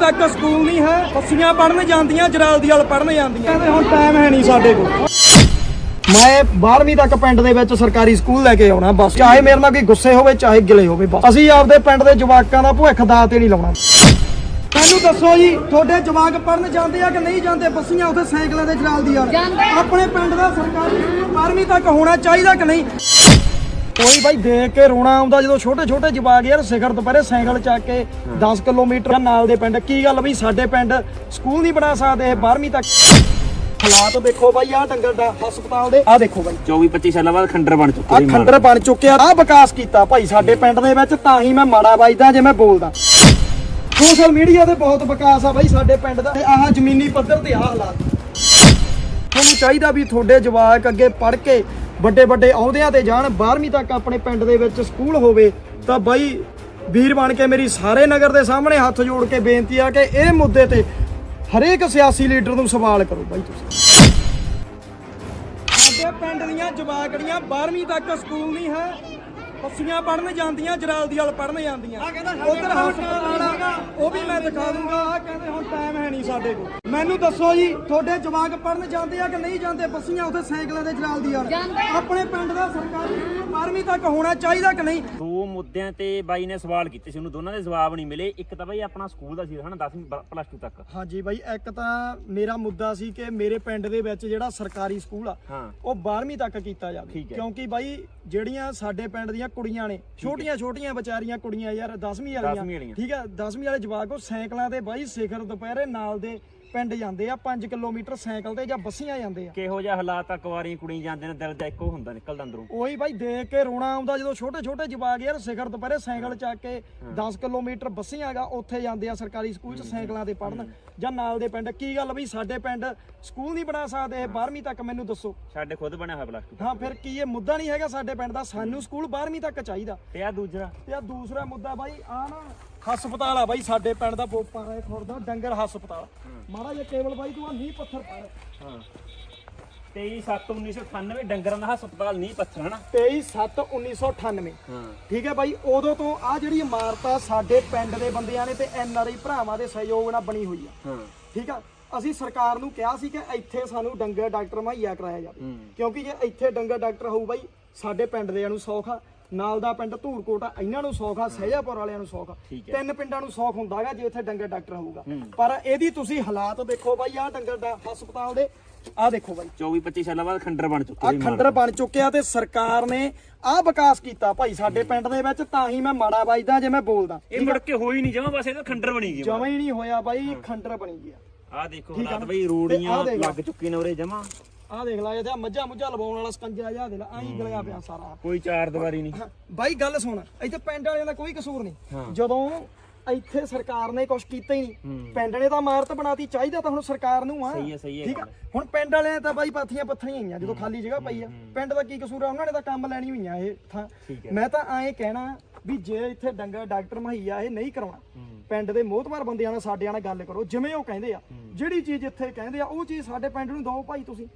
ਤੱਕ ਸਕੂਲ ਨਹੀਂ ਹੈ ਬੱਸੀਆਂ ਪੜਨ ਜਾਂਦੀਆਂ ਜਰਾਲਦੀ ਵਾਲ ਪੜਨ ਜਾਂਦੀਆਂ। ਕਹਿੰਦੇ ਹੁਣ ਟਾਈਮ ਹੈ ਨਹੀਂ ਸਾਡੇ ਕੋਲ। ਮੈਂ 12ਵੀਂ ਤੱਕ ਪਿੰਡ ਦੇ ਵਿੱਚ ਸਰਕਾਰੀ ਸਕੂਲ ਲੈ ਕੇ ਆਉਣਾ ਬਸ। ਚਾਹੇ ਮੇਰੇ ਨਾਲ ਕੋਈ ਗੁੱਸੇ ਹੋਵੇ ਚਾਹੇ ਗਿਲੇ ਹੋਵੇ ਬਸ। ਅਸੀਂ ਆਪਦੇ ਪਿੰਡ ਦੇ ਜਵਾਕਾਂ ਦਾ ਭੁੱਖ ਦਾ ਤੇ ਨਹੀਂ ਲਾਉਣਾ। ਮੈਨੂੰ ਦੱਸੋ ਜੀ ਤੁਹਾਡੇ ਜਵਾਕ ਪੜਨ ਜਾਂਦੇ ਆ ਕਿ ਨਹੀਂ ਜਾਂਦੇ? ਬੱਸੀਆਂ ਉੱਥੇ ਸਾਈਕਲਾਂ ਤੇ ਜਰਾਲਦੀ ਵਾਲ ਆਪਣੇ ਪਿੰਡ ਦਾ ਸਰਕਾਰੀ ਸਕੂਲ 12ਵੀਂ ਤੱਕ ਹੋਣਾ ਚਾਹੀਦਾ ਕਿ ਨਹੀਂ? ਕੋਈ ਬਾਈ ਦੇਖ ਕੇ ਰੋਣਾ ਆਉਂਦਾ ਜਦੋਂ ਛੋਟੇ ਛੋਟੇ ਜਵਾਕ ਯਾਰ ਸਿਖਰ ਦੁਪਹਿਰੇ ਸਾਈਕਲ ਚੱਕ ਕੇ 10 ਕਿਲੋਮੀਟਰ ਨਾਲ ਦੇ ਪਿੰਡ। ਕੀ ਗੱਲ ਬਈ ਸਾਡੇ ਪਿੰਡ ਸਕੂਲ ਨਹੀਂ ਬਣਾ ਸਕਦੇ ਇਹ 12ਵੀਂ ਤੱਕ। ਹਾਲਾਤ ਦੇਖੋ ਬਾਈ ਆਹ ਡੰਗਰ ਦਾ ਹਸਪਤਾਲ ਦੇ ਆਹ ਦੇਖੋ ਬਾਈ। 24 25 ਸਾਲਾਂ ਬਾਅਦ ਖੰਡਰ ਬਣ ਚੁੱਕੇ ਆ ਜੀ ਖੰਡਰ ਬਣ ਚੁੱਕਿਆ ਆ ਵਿਕਾਸ ਕੀਤਾ ਭਾਈ ਸਾਡੇ ਪਿੰਡ ਦੇ ਵਿੱਚ ਤਾਂ ਹੀ ਮੈਂ ਮਾੜਾ ਵੱਜਦਾ ਜੇ ਮੈਂ ਬੋਲਦਾ। ਸੋਸ਼ਲ ਮੀਡੀਆ ਤੇ ਬਹੁਤ ਵਿਕਾਸ ਆ ਬਾਈ ਸਾਡੇ ਪਿੰਡ ਦਾ ਤੇ ਆਹ ਜ਼ਮੀਨੀ ਪੱਧਰ ਤੇ ਆਹ ਹਾਲਾਤ। ਤੁਹਾਨੂੰ ਚਾਹੀਦਾ ਵੀ ਤੁਹਾਡੇ ਜਵਾਕ ਅੱਗੇ ਪੜ੍ਹ ਕੇ ਵੱਡੇ ਵੱਡੇ ਅਹੁਦਿਆਂ ਤੇ ਜਾਣ 12ਵੀਂ ਤੱਕ ਆਪਣੇ ਪਿੰਡ ਦੇ ਵਿੱਚ ਸਕੂਲ ਹੋਵੇ, ਤਾਂ ਬਾਈ ਵੀਰ ਬਣ ਕੇ ਮੇਰੀ ਸਾਰੇ ਨਗਰ ਦੇ ਸਾਹਮਣੇ ਹੱਥ ਜੋੜ ਕੇ ਬੇਨਤੀ ਆ ਕਿ ਇਹ ਮੁੱਦੇ ਤੇ ਹਰੇਕ ਸਿਆਸੀ ਲੀਡਰ ਨੂੰ ਸਵਾਲ ਕਰੋ ਬਾਈ ਤੁਸੀਂ। ਸਾਡੇ ਪਿੰਡ ਦੀਆਂ ਜਵਾਕੜੀਆਂ 12ਵੀਂ ਤੱਕ ਸਕੂਲ ਨਹੀਂ ਹੈ ਬੱਸੀਆਂ ਪੜਨ ਜਾਂਦੀਆਂ ਜਰਾਲਦੀ ਵਾਲ ਪੜਨ ਜਾਂਦੀਆਂ। ਉਧਰ ਹਸਪਤਾਲ ਆ ਉਹ ਵੀ ਮੈਂ ਦਿਖਾ ਦੂੰਗਾ। ਆ ਕਹਿੰਦੇ ਹੁਣ ਟਾਈਮ ਹੈ ਨਹੀਂ ਸਾਡੇ ਕੋਲ। ਮੈਨੂੰ ਦੱਸੋ ਜੀ ਤੁਹਾਡੇ ਜਵਾਕ ਪੜਨ ਜਾਂਦੇ ਆ ਕਿ ਨਹੀਂ ਜਾਂਦੇ? ਬੱਸੀਆਂ ਉੱਥੇ ਸਾਈਕਲਾਂ ਤੇ ਜਰਾਲਦੀ ਵਾਲ। ਆਪਣੇ ਪਿੰਡ ਦਾ ਸਰਕਾਰੀ ਸਕੂਲ 12ਵੀਂ ਤੱਕ ਹੋਣਾ ਚਾਹੀਦਾ ਕਿ ਨਹੀਂ? ਦੋ ਮੁੱਦਿਆਂ ਤੇ ਬਾਈ ਨੇ ਸਵਾਲ ਕੀਤੇ ਸੀ ਉਹਨੂੰ ਦੋਨਾਂ ਦੇ ਜਵਾਬ ਨਹੀਂ ਮਿਲੇ। ਇੱਕ ਤਾਂ ਬਾਈ ਆਪਣਾ ਸਕੂਲ ਦਾ ਸੀ ਹਨਾ 10ਵੀਂ ਪਲੱਸ 2 ਤੱਕ। ਹਾਂਜੀ ਬਾਈ ਇੱਕ ਤਾਂ ਮੇਰਾ ਮੁੱਦਾ ਸੀ ਕਿ ਮੇਰੇ ਪਿੰਡ ਦੇ ਵਿੱਚ ਜਿਹੜਾ ਸਰਕਾਰੀ ਸਕੂਲ ਆ ਉਹ 12ਵੀਂ ਤੱਕ ਕੀਤਾ ਜਾਵੇ। ਕਿਉਂਕਿ ਬਾਈ ਜਿਹੜੀਆਂ ਸਾਡੇ ਪਿੰਡ ਦੀਆਂ ਕੁੜੀਆਂ ਨੇ। ਛੋਟੀਆਂ ਛੋਟੀਆਂ ਵਿਚਾਰੀਆਂ ਕੁੜੀਆਂ ਯਾਰ 10ਵੀਂ ਦਸਵੀਂ ਵਾਲੀਆਂ। ਠੀਕ ਹੈ 10ਵੀਂ ਵਾਲੇ ਜਵਾਕ ਉਹ ਸਾਈਕਲਾਂ ਤੇ ਬਾਈ ਸਿਖਰ ਦੁਪਹਿਰੇ ਨਾਲ ਦੇ ਪਿੰਡ ਜਾਂਦੇ ਆ 5 ਕਿਲੋਮੀਟਰ ਸਾਈਕਲ ਤੇ ਜਾਂ ਬੱਸੀਆਂ ਜਾਂਦੇ ਆ। ਕਿਹੋ ਜਿਹਾ ਹਾਲਾਤ ਆ ਕੁਆਰੀਆਂ ਕੁੜੀਆਂ ਜਾਂਦੇ ਨੇ ਦਿਲ ਦਾ ਇੱਕੋ ਹੁੰਦਾ ਨਿਕਲਦਾ ਅੰਦਰੋਂ। ਉਹੀ ਬਾਈ ਦੇਖ ਕੇ ਰੋਣਾ ਆਉਂਦਾ ਜਦੋਂ ਛੋਟੇ ਛੋਟੇ ਜਵਾਕ ਯਾਰ ਸਿਖਰ ਦੁਪਹਿਰੇ ਸਾਈਕਲ ਚੱਕ ਕੇ 10 ਕਿਲੋਮੀਟਰ ਬੱਸੀਆਂ ਹੈਗਾ ਉੱਥੇ ਜਾਂਦੇ ਆ ਸਰਕਾਰੀ ਸਕੂਲ 'ਚ ਸਾਈਕਲਾਂ ਤੇ ਪੜਨ ਜਾਂ ਨਾਲ ਦੇ ਪਿੰਡ। ਕੀ ਗੱਲ ਬਈ ਸਾਡੇ ਪਿੰਡ ਸਕੂਲ ਨਹੀਂ ਬਣਾ ਸਕਦੇ ਇਹ 12ਵੀਂ ਤੱਕ ਮੈਨੂੰ ਦੱਸੋ। ਸਾਡੇ ਖੁਦ ਬਣਿਆ ਹੋਇਆ ਪਲੱਸ 2 ਹਾਂ ਫਿਰ ਕੀ ਇਹ ਮੁੱਦਾ ਨਹੀਂ ਹੈਗਾ ਸਾਡੇ ਪਿੰਡ ਦਾ? ਸਾਨੂੰ ਸਕੂਲ 12ਵੀਂ ਤੱਕ ਚਾਹੀਦਾ। ਤੇ ਆ ਦੂਜਾ? ਤੇ ਆ ਦੂਸਰਾ ਮੁੱਦਾ ਬਾਈ ਆ ਨਾ ਹਸਪਤਾਲ ਆ ਬਾਈ ਸਾਡੇ ਪਿੰਡ ਦਾ ਬੋਪਾ ਰਾਏ ਖੁਰਦਾ ਡੰਗਰ ਹਸਪਤਾਲ। ਮਾੜਾ ਜਿਹਾ ਕੇਵਲ ਬਾਈ ਤੂੰ ਆ ਨੀਂਹ ਪੱਥਰ ਪੜ ਹਾਂ। 23 7 1998 ਡੰਗਰਾਂ ਦਾ ਹਸਪਤਾਲ ਨਹੀਂ ਪੱਥਰ ਹਨਾ? 23/7/1998 ਹਾਂ। ਠੀਕ ਹੈ ਬਾਈ ਉਦੋਂ ਤੋਂ ਆ ਜਿਹੜੀ ਇਮਾਰਤ ਆ ਸਾਡੇ ਪਿੰਡ ਦੇ ਬੰਦਿਆਂ ਨੇ ਤੇ ਐਨ ਆਰ ਆਈ ਭਰਾਵਾਂ ਦੇ ਸਹਿਯੋਗ ਨਾਲ ਬਣੀ ਹੋਈ ਆ। ਹਾਂ। ਠੀਕ ਆ ਅਸੀਂ ਸਰਕਾਰ ਨੂੰ ਕਿਹਾ ਸੀ ਕਿ ਇੱਥੇ ਸਾਨੂੰ ਡੰਗਰ ਡਾਕਟਰ ਮੁਹੱਈਆ ਕਰਾਇਆ ਜਾਵੇ। ਕਿਉਂਕਿ ਜੇ ਇੱਥੇ ਡੰਗਰ ਡਾਕਟਰ ਹੋਊ ਬਾਈ ਸਾਡੇ ਪਿੰਡ ਦੇ ਨੂੰ ਸੌਖ ਆ। ਨਾਲ ਦਾ ਪਿੰਡ ਧੂਰਕੋਟ ਆ ਇਹਨਾਂ ਨੂੰ ਸੌਖ ਆ ਸਹਿਜਾਪੁਰ ਵਾਲਿਆਂ ਨੂੰ ਸੌਖ ਆ। ਠੀਕ ਹੈ। ਤਿੰਨ ਪਿੰਡਾਂ ਨੂੰ ਸੌਖ ਹੁੰਦਾਗਾ ਜੇ ਇੱਥੇ ਡੰਗਰ ਡਾਕਟਰ ਹੋਊਗਾ। ਪਰ ਇਹਦੀ ਤੁਸੀਂ ਹਾਲਾਤ ਦੇਖੋ ਬਾਈ ਆਹ ਡੰਗਰ ਦਾ ਹਸਪਤਾਲ ਦੇ ਆਹ ਦੇਖੋ ਬਾਈ। 24 25 ਸਾਲਾਂ ਬਾਅਦ ਖੰਡਰ ਬਣ ਚੁੱਕੇ ਆ ਜੀ ਖੰਡਰ ਬਣ ਚੁੱਕਿਆ ਤੇ ਸਰਕਾਰ ਨੇ ਆਹ ਵਿਕਾਸ ਕੀਤਾ ਭਾਈ ਸਾਡੇ ਪਿੰਡ ਦੇ ਵਿੱਚ ਤਾਂ ਹੀ ਮੈਂ ਮਾੜਾ ਵੱਜਦਾ ਜੇ ਮੈਂ ਬੋਲਦਾ। ਇਹ ਮੁੜ ਕੇ ਹੋਈ ਨਹੀਂ ਜਮਾ ਬਸ ਇਹ ਤਾਂ ਖੰਡਰ ਬਣੀ ਗਈ ਜਮਾ ਹੀ ਨਹੀਂ ਹੋਇਆ ਬਾਈ ਖੰਡਰ ਬਣੀ ਗਿਆ। ਆ ਦੇਖੋ ਆ? ਹਾਲਾਤ? ਬਈ ਰੋੜੀਆਂ। ਲੱਗ ਚੁੱਕੀ ਨੇ ਉਰੇ ਜਮਾ। ਆਹ ਦੇਖ ਲੈ ਇਹਦਾ ਮੱਝਾਂ ਮੁੱਝਾਂ ਲਵਾਉਣ ਵਾਲਾ ਸਕੰਜਾ ਜਿਹਾ ਦੇ ਲੈ ਆਹੀ ਗਲਿਆ ਪਿਆ ਸਾਰਾ। ਕੋਈ ਚਾਰ ਦੀਵਾਰੀ ਨਹੀਂ। ਬਾਈ ਗੱਲ ਸੁਣ ਇੱਥੇ ਪਿੰਡ ਵਾਲਿਆਂ ਦਾ ਕੋਈ ਕਸੂਰ। ਨਹੀਂ। ਜਦੋਂ ਇੱਥੇ ਸਰਕਾਰ ਨੇ ਕੁਝ ਕੀਤਾ ਹੀ ਨਹੀਂ। ਪਿੰਡ ਨੇ ਤਾਂ ਇਮਾਰਤ ਬਣਾਤੀ ਚਾਹੀਦਾ ਤਾਂ ਹੁਣ ਸਰਕਾਰ ਨੂੰ ਆ। ਸਹੀ ਹੈ, ਸਹੀ ਹੈ ਠੀਕ ਆ। ਹੁਣ ਪਿੰਡ ਵਾਲਿਆਂ ਤਾਂ ਬਾਈ ਪਾਥੀਆਂ ਪੱਥਰੀਆਂ ਹੋਈਆਂ ਜਦੋਂ ਖਾਲੀ ਜਗ੍ਹਾ ਪਈ ਆ। ਪਿੰਡ ਦਾ ਕੀ ਕਸੂਰ ਆ? ਉਹਨਾਂ ਨੇ ਤਾਂ ਕੰਮ ਲੈਣੀ ਹੋਈਆਂ ਇਹ ਥਾਂ। ਮੈਂ ਤਾਂ ਐਂ ਕਹਿਣਾ ਵੀ ਜੇ ਇੱਥੇ ਡੰਗਰ ਡਾਕਟਰ ਮੁਹੱਈਆ ਇਹ ਨਹੀਂ ਕਰਾਉਣਾ ਪਿੰਡ ਦੇ ਮੋਹਤਵਾਰ ਬੰਦਿਆਂ ਨਾਲ ਸਾਡਿਆਂ ਨਾਲ ਗੱਲ ਕਰੋ ਜਿਵੇਂ ਉਹ ਕਹਿੰਦੇ ਆ ਜਿਹੜੀ ਚੀਜ਼ ਇੱਥੇ ਕਹਿੰਦੇ ਆ ਉਹ ਚੀਜ਼ ਸਾਡੇ ਪਿੰਡ ਨੂੰ ਦਿਓ ਭਾਈ ਤੁਸੀਂ।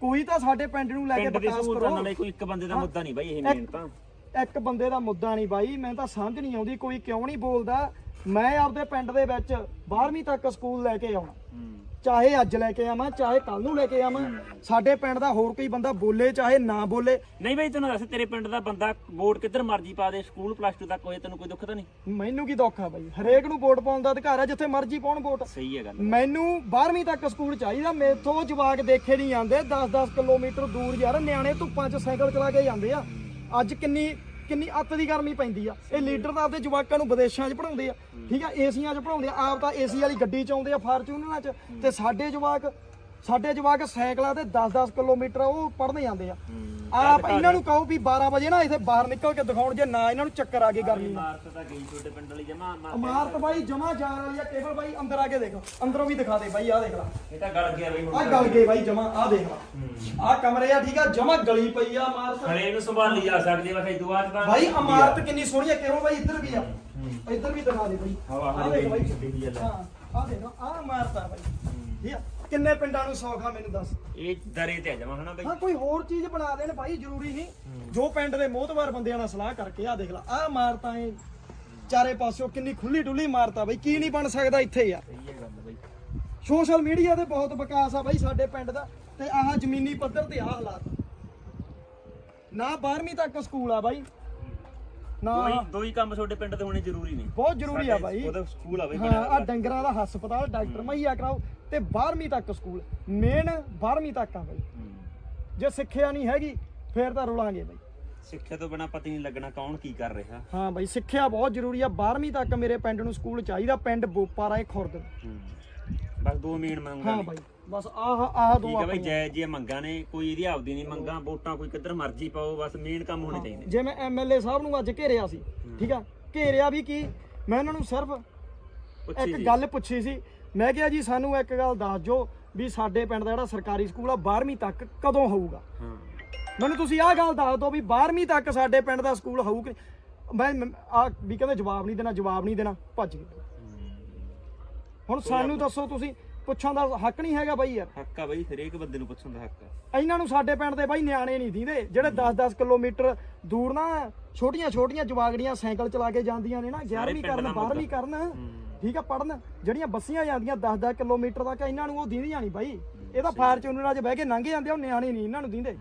ਕੋਈ ਤਾਂ ਸਾਡੇ ਪਿੰਡ ਨੂੰ ਲੈ ਕੇ ਪਿੰਡ ਦੇ ਵਿਕਾਸ ਸਹੂਲਤਾਂ ਕਰੋ। ਨਾਲੇ ਕੋਈ ਇੱਕ ਬੰਦੇ ਦਾ। ਮੁੱਦਾ ਨਹੀਂ ਬਾਈ ਇਹ ਮੇਨ ਤਾਂ। ਇੱਕ ਬੰਦੇ ਦਾ ਮੁੱਦਾ ਨਹੀਂ ਬਾਈ ਮੈਨੂੰ ਤਾਂ ਸਮਝ ਨਹੀਂ ਆਉਂਦੀ ਕੋਈ ਕਿਉਂ ਨਹੀਂ ਬੋਲਦਾ। ਮੈਂ ਆਪਦੇ ਪਿੰਡ ਦੇ ਵਿੱਚ 12ਵੀਂ ਤੱਕ ਸਕੂਲ ਲੈ ਕੇ ਆਉਣਾ। ਚਾਹੇ ਅੱਜ ਲੈ ਕੇ ਆਵਾਂ ਚਾਹੇ ਕੱਲ ਨੂੰ ਲੈ ਕੇ ਆਵਾਂ ਸਾਡੇ ਪਿੰਡ ਦਾ ਹੋਰ ਕੋਈ ਬੰਦਾ ਬੋਲੇ ਚਾਹੇ ਨਾ ਬੋਲੇ। ਨਹੀਂ ਬਾਈ ਤੈਨੂੰ ਦੱਸ ਤੇਰੇ ਪਿੰਡ ਦਾ ਬੰਦਾ ਵੋਟ ਕਿੱਧਰ ਮਰਜ਼ੀ ਪਾ ਦੇ ਸਕੂਲ ਪਲੱਸ 2 ਤੱਕ ਹੋਏ ਤੈਨੂੰ ਕੋਈ ਦੁੱਖ ਤਾਂ ਨਹੀਂ? ਮੈਨੂੰ ਕੀ ਦੁੱਖ ਆ ਬਾਈ? ਹਰੇਕ ਨੂੰ ਵੋਟ ਪਾਉਣ ਦਾ ਅਧਿਕਾਰ ਆ ਜਿੱਥੇ ਮਰਜ਼ੀ ਪਾਉਣ ਵੋਟ। ਸਹੀ ਹੈ ਗੱਲ। ਮੈਨੂੰ 12ਵੀਂ ਤੱਕ ਸਕੂਲ ਚਾਹੀਦਾ ਮੇਥੋਂ ਜਵਾਕ ਦੇਖੇ ਨਹੀਂ ਜਾਂਦੇ 10-10 ਕਿਲੋਮੀਟਰ ਦੂਰ ਯਾਰ ਨਿਆਣੇ ਧੁੱਪਾਂ 'ਚ ਸਾਈਕਲ ਚਲਾ ਕੇ ਜਾਂਦੇ ਆ। ਅੱਜ ਕਿੰਨੀ ਕਿੰਨੀ ਅੱਤ ਦੀ ਗਰਮੀ ਪੈਂਦੀ ਆ। ਇਹ ਲੀਡਰ ਤਾਂ ਆਪਦੇ ਜਵਾਕਾਂ ਨੂੰ ਵਿਦੇਸ਼ਾਂ 'ਚ ਪੜਾਉਂਦੇ ਆ। ਠੀਕ ਆ, ਏਸੀਆਂ 'ਚ ਪੜਾਉਂਦੇ ਆ। ਆਪ ਤਾਂ ਏਸੀ ਵਾਲੀ ਗੱਡੀ 'ਚ ਆਉਂਦੇ ਆ ਫਾਰਚੂਨਰਾਂ 'ਚ। ਤੇ ਸਾਡੇ ਜਵਾਕ ਸਾਡੇ ਜਵਾਕ ਸਾਈਕਲਾਂ ਤੇ 10-10 ਕਿਲੋਮੀਟਰ ਉਹ ਪੜਨ ਜਾਂਦੇ ਆ। ਆਪ ਇਹਨਾਂ ਨੂੰ ਕਹੋ ਵੀ 12 ਵਜੇ ਨਾ ਇੱਥੇ ਬਾਹਰ ਨਿਕਲ ਕੇ ਦਿਖਾਉਣ ਜੇ ਨਾ ਇਹਨਾਂ ਨੂੰ ਚੱਕਰ ਆ ਗਏ ਗਰਮੀ ਨਾਲ। ਇਮਾਰਤ ਤਾਂ ਗਈ ਤੁਹਾਡੇ ਪਿੰਡ ਵਾਲੀ ਜਮਾ ਇਮਾਰਤ ਬਾਈ ਜਮਾ ਜਾਣ ਵਾਲੀ ਆ ਕੇਵਲ ਬਾਈ ਅੰਦਰ ਆ ਕੇ ਦੇਖ ਅੰਦਰੋਂ ਵੀ ਦਿਖਾ ਦੇ ਬਾਈ ਆਹ ਦੇਖ ਲੈ। ਇਹ ਤਾਂ ਗਲ ਗਿਆ ਬਾਈ ਆ ਗਲ ਗਏ ਬਾਈ ਜਮਾ ਆ ਦੇਖ ਲੈ। ਕਮਰੇ ਆ ਠੀਕ ਆ ਜਮਾ ਗਲੀ ਪਈ ਆ ਇਮਾਰਤ। ਹਰੇ ਨੂੰ ਸੰਭਾਲੀ ਜਾ ਸਕਦੀ ਬਸ ਇਹ ਦੁਆ ਤਾਂ ਬਾਈ ਇਮਾਰਤ ਕਿੰਨੀ ਸੋਹਣੀ ਆ ਕੇਵਲ ਬਾਈ ਇੱਧਰ ਵੀ ਆ। ਇੱਧਰ ਵੀ ਦਿਖਾ ਦੇ ਬਾਈ। ਹਵਾ ਆਹ ਹਰੀ ਦੇਖ ਬਾਈ। ਛੱਡੀ ਦੀ ਆ ਹਾਂ ਆ ਦੇਖ ਆ ਇਮਾਰਤ ਆ ਬਾਈ। ਠੀਕ ਆ। ਕਿੰਨੇ ਪਿੰਡਾਂ ਨੂੰ ਸੌਖ ਆ ਮੈਨੂੰ ਦੱਸ। ਇਹ ਦਰੇ ਤੇ ਆ ਜਮਾ ਹਨਾ ਬਾਈ। ਹਾਂ ਕੋਈ ਹੋਰ ਚੀਜ਼ ਬਣਾ ਦੇਣ ਭਾਈ ਜ਼ਰੂਰੀ ਨਹੀਂ। ਜੋ ਪਿੰਡ ਦੇ ਮੋਹਤਵਾਰ ਬੰਦਿਆਂ ਨਾਲ ਸਲਾਹ ਕਰਕੇ ਆ ਦੇਖ ਲੈ ਆ ਇਮਾਰਤਾਂ ਇਹ ਚਾਰੇ ਪਾਸਿਓਂ ਕਿੰਨੀ ਖੁੱਲੀ ਡੁੱਲੀ ਮਾਰਤਾ ਬਈ ਕੀ ਨਹੀਂ ਬਣ ਸਕਦਾ ਇੱਥੇ ਯਾਰ। ਸਹੀ ਹੈ ਗੱਲ ਬਈ। ਸੋਸ਼ਲ ਮੀਡੀਆ ਤੇ ਬਹੁਤ ਵਿਕਾਸ ਆ ਬਾਈ ਸਾਡੇ ਪਿੰਡ ਦਾ ਤੇ ਆਹ ਜ਼ਮੀਨੀ ਪੱਧਰ ਤੇ ਆਹ ਹਾਲਾਤ। ਆ। ਨਾ 12ਵੀਂ ਤੱਕ ਸਕੂਲ ਆ ਬਾਈ। ਨਾ। ਦੋ ਹੀ ਦੋ ਹੀ ਕੰਮ ਤੁਹਾਡੇ ਪਿੰਡ ਦੇ ਹੋਣੇ ਜ਼ਰੂਰੀ ਨੇ। ਬਹੁਤ ਜ਼ਰੂਰੀ ਆ ਬਾਈ। ਉਹਦਾ ਸਕੂਲ ਆ ਬਈ ਹਾਂ ਆ ਡੰਗਰਾਂ ਦਾ ਹਸਪਤਾਲ ਡਾਕਟਰ ਮਈਆ ਕਰਾਓ ਤੇ 12ਵੀਂ ਤੱਕ ਸਕੂਲ। ਮੇਨ 12ਵੀਂ ਤੱਕ ਆ ਬਾਈ। ਜੇ ਸਿੱਖਿਆ ਨਹੀਂ ਹੈਗੀ ਫੇਰ ਤਾਂ ਰੁਲਾਂਗੇ ਬਾਈ। ਸਿੱਖਿਆ ਤੋਂ ਬਿਨਾ ਪਤਾ ਨਹੀਂ ਲੱਗਣਾ ਕੌਣ ਕੀ ਕਰ ਰਿਹਾ। ਹਾਂ ਬਾਈ ਸਿੱਖਿਆ ਬਹੁਤ ਜ਼ਰੂਰੀ ਆ। 12ਵੀਂ ਤੱਕ ਮੇਰੇ ਪਿੰਡ ਨੂੰ ਸਕੂਲ ਚਾਹੀਦਾ ਪਿੰਡ ਬੋਪਾ ਰਾਏ ਖੁਰਦ ਬਸ ਦੋ ਮੀਨ ਮੰਗਾਂ ਹਾਂ। ਬਾਈ। ਬਸ ਆਹ ਆਹ ਦੋ ਠੀਕ ਹੈ ਬਈ ਆਪਣੀਆਂ। ਜੈ ਜੀ ਮੰਗਾਂ ਨੇ ਕੋਈ ਇਹਦੀ ਆਪਦੀ ਨਹੀਂ ਮੰਗਾਂ ਵੋਟਾਂ ਕੋਈ ਕਿੱਧਰ ਮਰਜ਼ੀ ਪਾਓ ਬਸ ਮੇਨ ਕੰਮ ਹੋਣੇ ਚਾਹੀਦੇ। ਜੇ ਮੈਂ ਐਮਐਲਏ ਸਾਹਿਬ ਨੂੰ ਅੱਜ ਘੇਰਿਆ ਸੀ ਠੀਕ ਆ ਘੇਰਿਆ ਵੀ ਕੀ? ਮੈਂ ਉਹਨਾਂ ਨੂੰ ਸਿਰਫ ਪੁੱਛੀ ਇੱਕ ਜੀ ਗੱਲ ਪੁੱਛੀ ਸੀ। ਮੈਂ ਕਿਹਾ ਜੀ ਸਾਨੂੰ ਇੱਕ ਗੱਲ ਦੱਸ ਦਿਓ ਵੀ ਸਾਡੇ ਪਿੰਡ ਦਾ ਜਿਹੜਾ ਸਰਕਾਰੀ ਸਕੂਲ ਆ 12ਵੀਂ ਤੱਕ ਕਦੋਂ ਹੋਊਗਾ? ਹਾਂ। ਮੈਨੂੰ ਤੁਸੀਂ ਆਹ ਗੱਲ ਦੱਸ ਦਿਓ ਵੀ 12ਵੀਂ ਤੱਕ ਸਾਡੇ ਪਿੰਡ ਦਾ ਸਕੂਲ ਹੋਊ ਕਿ ਮੈਂ ਆ ਵੀ ਕਹਿੰਦੇ ਜਵਾਬ ਨਹੀਂ ਦੇਣਾ ਜਵਾਬ ਨਹੀਂ ਦੇਣਾ ਭੱਜ ਗਏ। ਹੁਣ ਸਾਨੂੰ ਦੱਸੋ ਤੁਸੀਂ ਪੁੱਛਣ ਦਾ ਹੱਕ ਨਹੀਂ ਹੈਗਾ ਬਾਈ ਯਾਰ। ਹੱਕ ਆ ਬਈ ਹਰੇਕ ਬੰਦੇ ਨੂੰ ਪੁੱਛਣ ਦਾ ਹੱਕ ਆ। ਇਹਨਾਂ ਨੂੰ ਸਾਡੇ ਪਿੰਡ ਦੇ ਬਾਈ ਨਿਆਣੇ ਨਹੀਂ ਦੀਂਦੇ ਜਿਹੜੇ 10-10 ਕਿਲੋਮੀਟਰ ਦੂਰ ਨਾ ਛੋਟੀਆਂ-ਛੋਟੀਆਂ ਜਵਾਗੜੀਆਂ ਸਾਈਕਲ ਚਲਾ ਕੇ ਜਾਂਦੀਆਂ ਨੇ ਨਾ 11ਵੀਂ ਪਿੰਡ ਕਰਨ ਦਾ 12ਵੀਂ ਕਰਨ ਠੀਕ ਆ ਪੜਨ ਜਿਹੜੀਆਂ ਬੱਸੀਆਂ ਜਾਂਦੀਆਂ 10-10 ਕਿਲੋਮੀਟਰ ਤੱਕ ਇਹਨਾਂ ਨੂੰ ਉਹ ਦੀਂਦੀਆਂ ਨਹੀਂ ਬਾਈ। ਇਹ ਤਾਂ ਫਾਰਚੂਨਰਾਂ 'ਚ ਬਹਿ ਕੇ ਲੰਘ ਜਾਂਦੇ ਉਹ ਨਿਆਣੇ ਨਹੀਂ ਇਹਨਾਂ ਨੂੰ ਦੀਂਦੇ।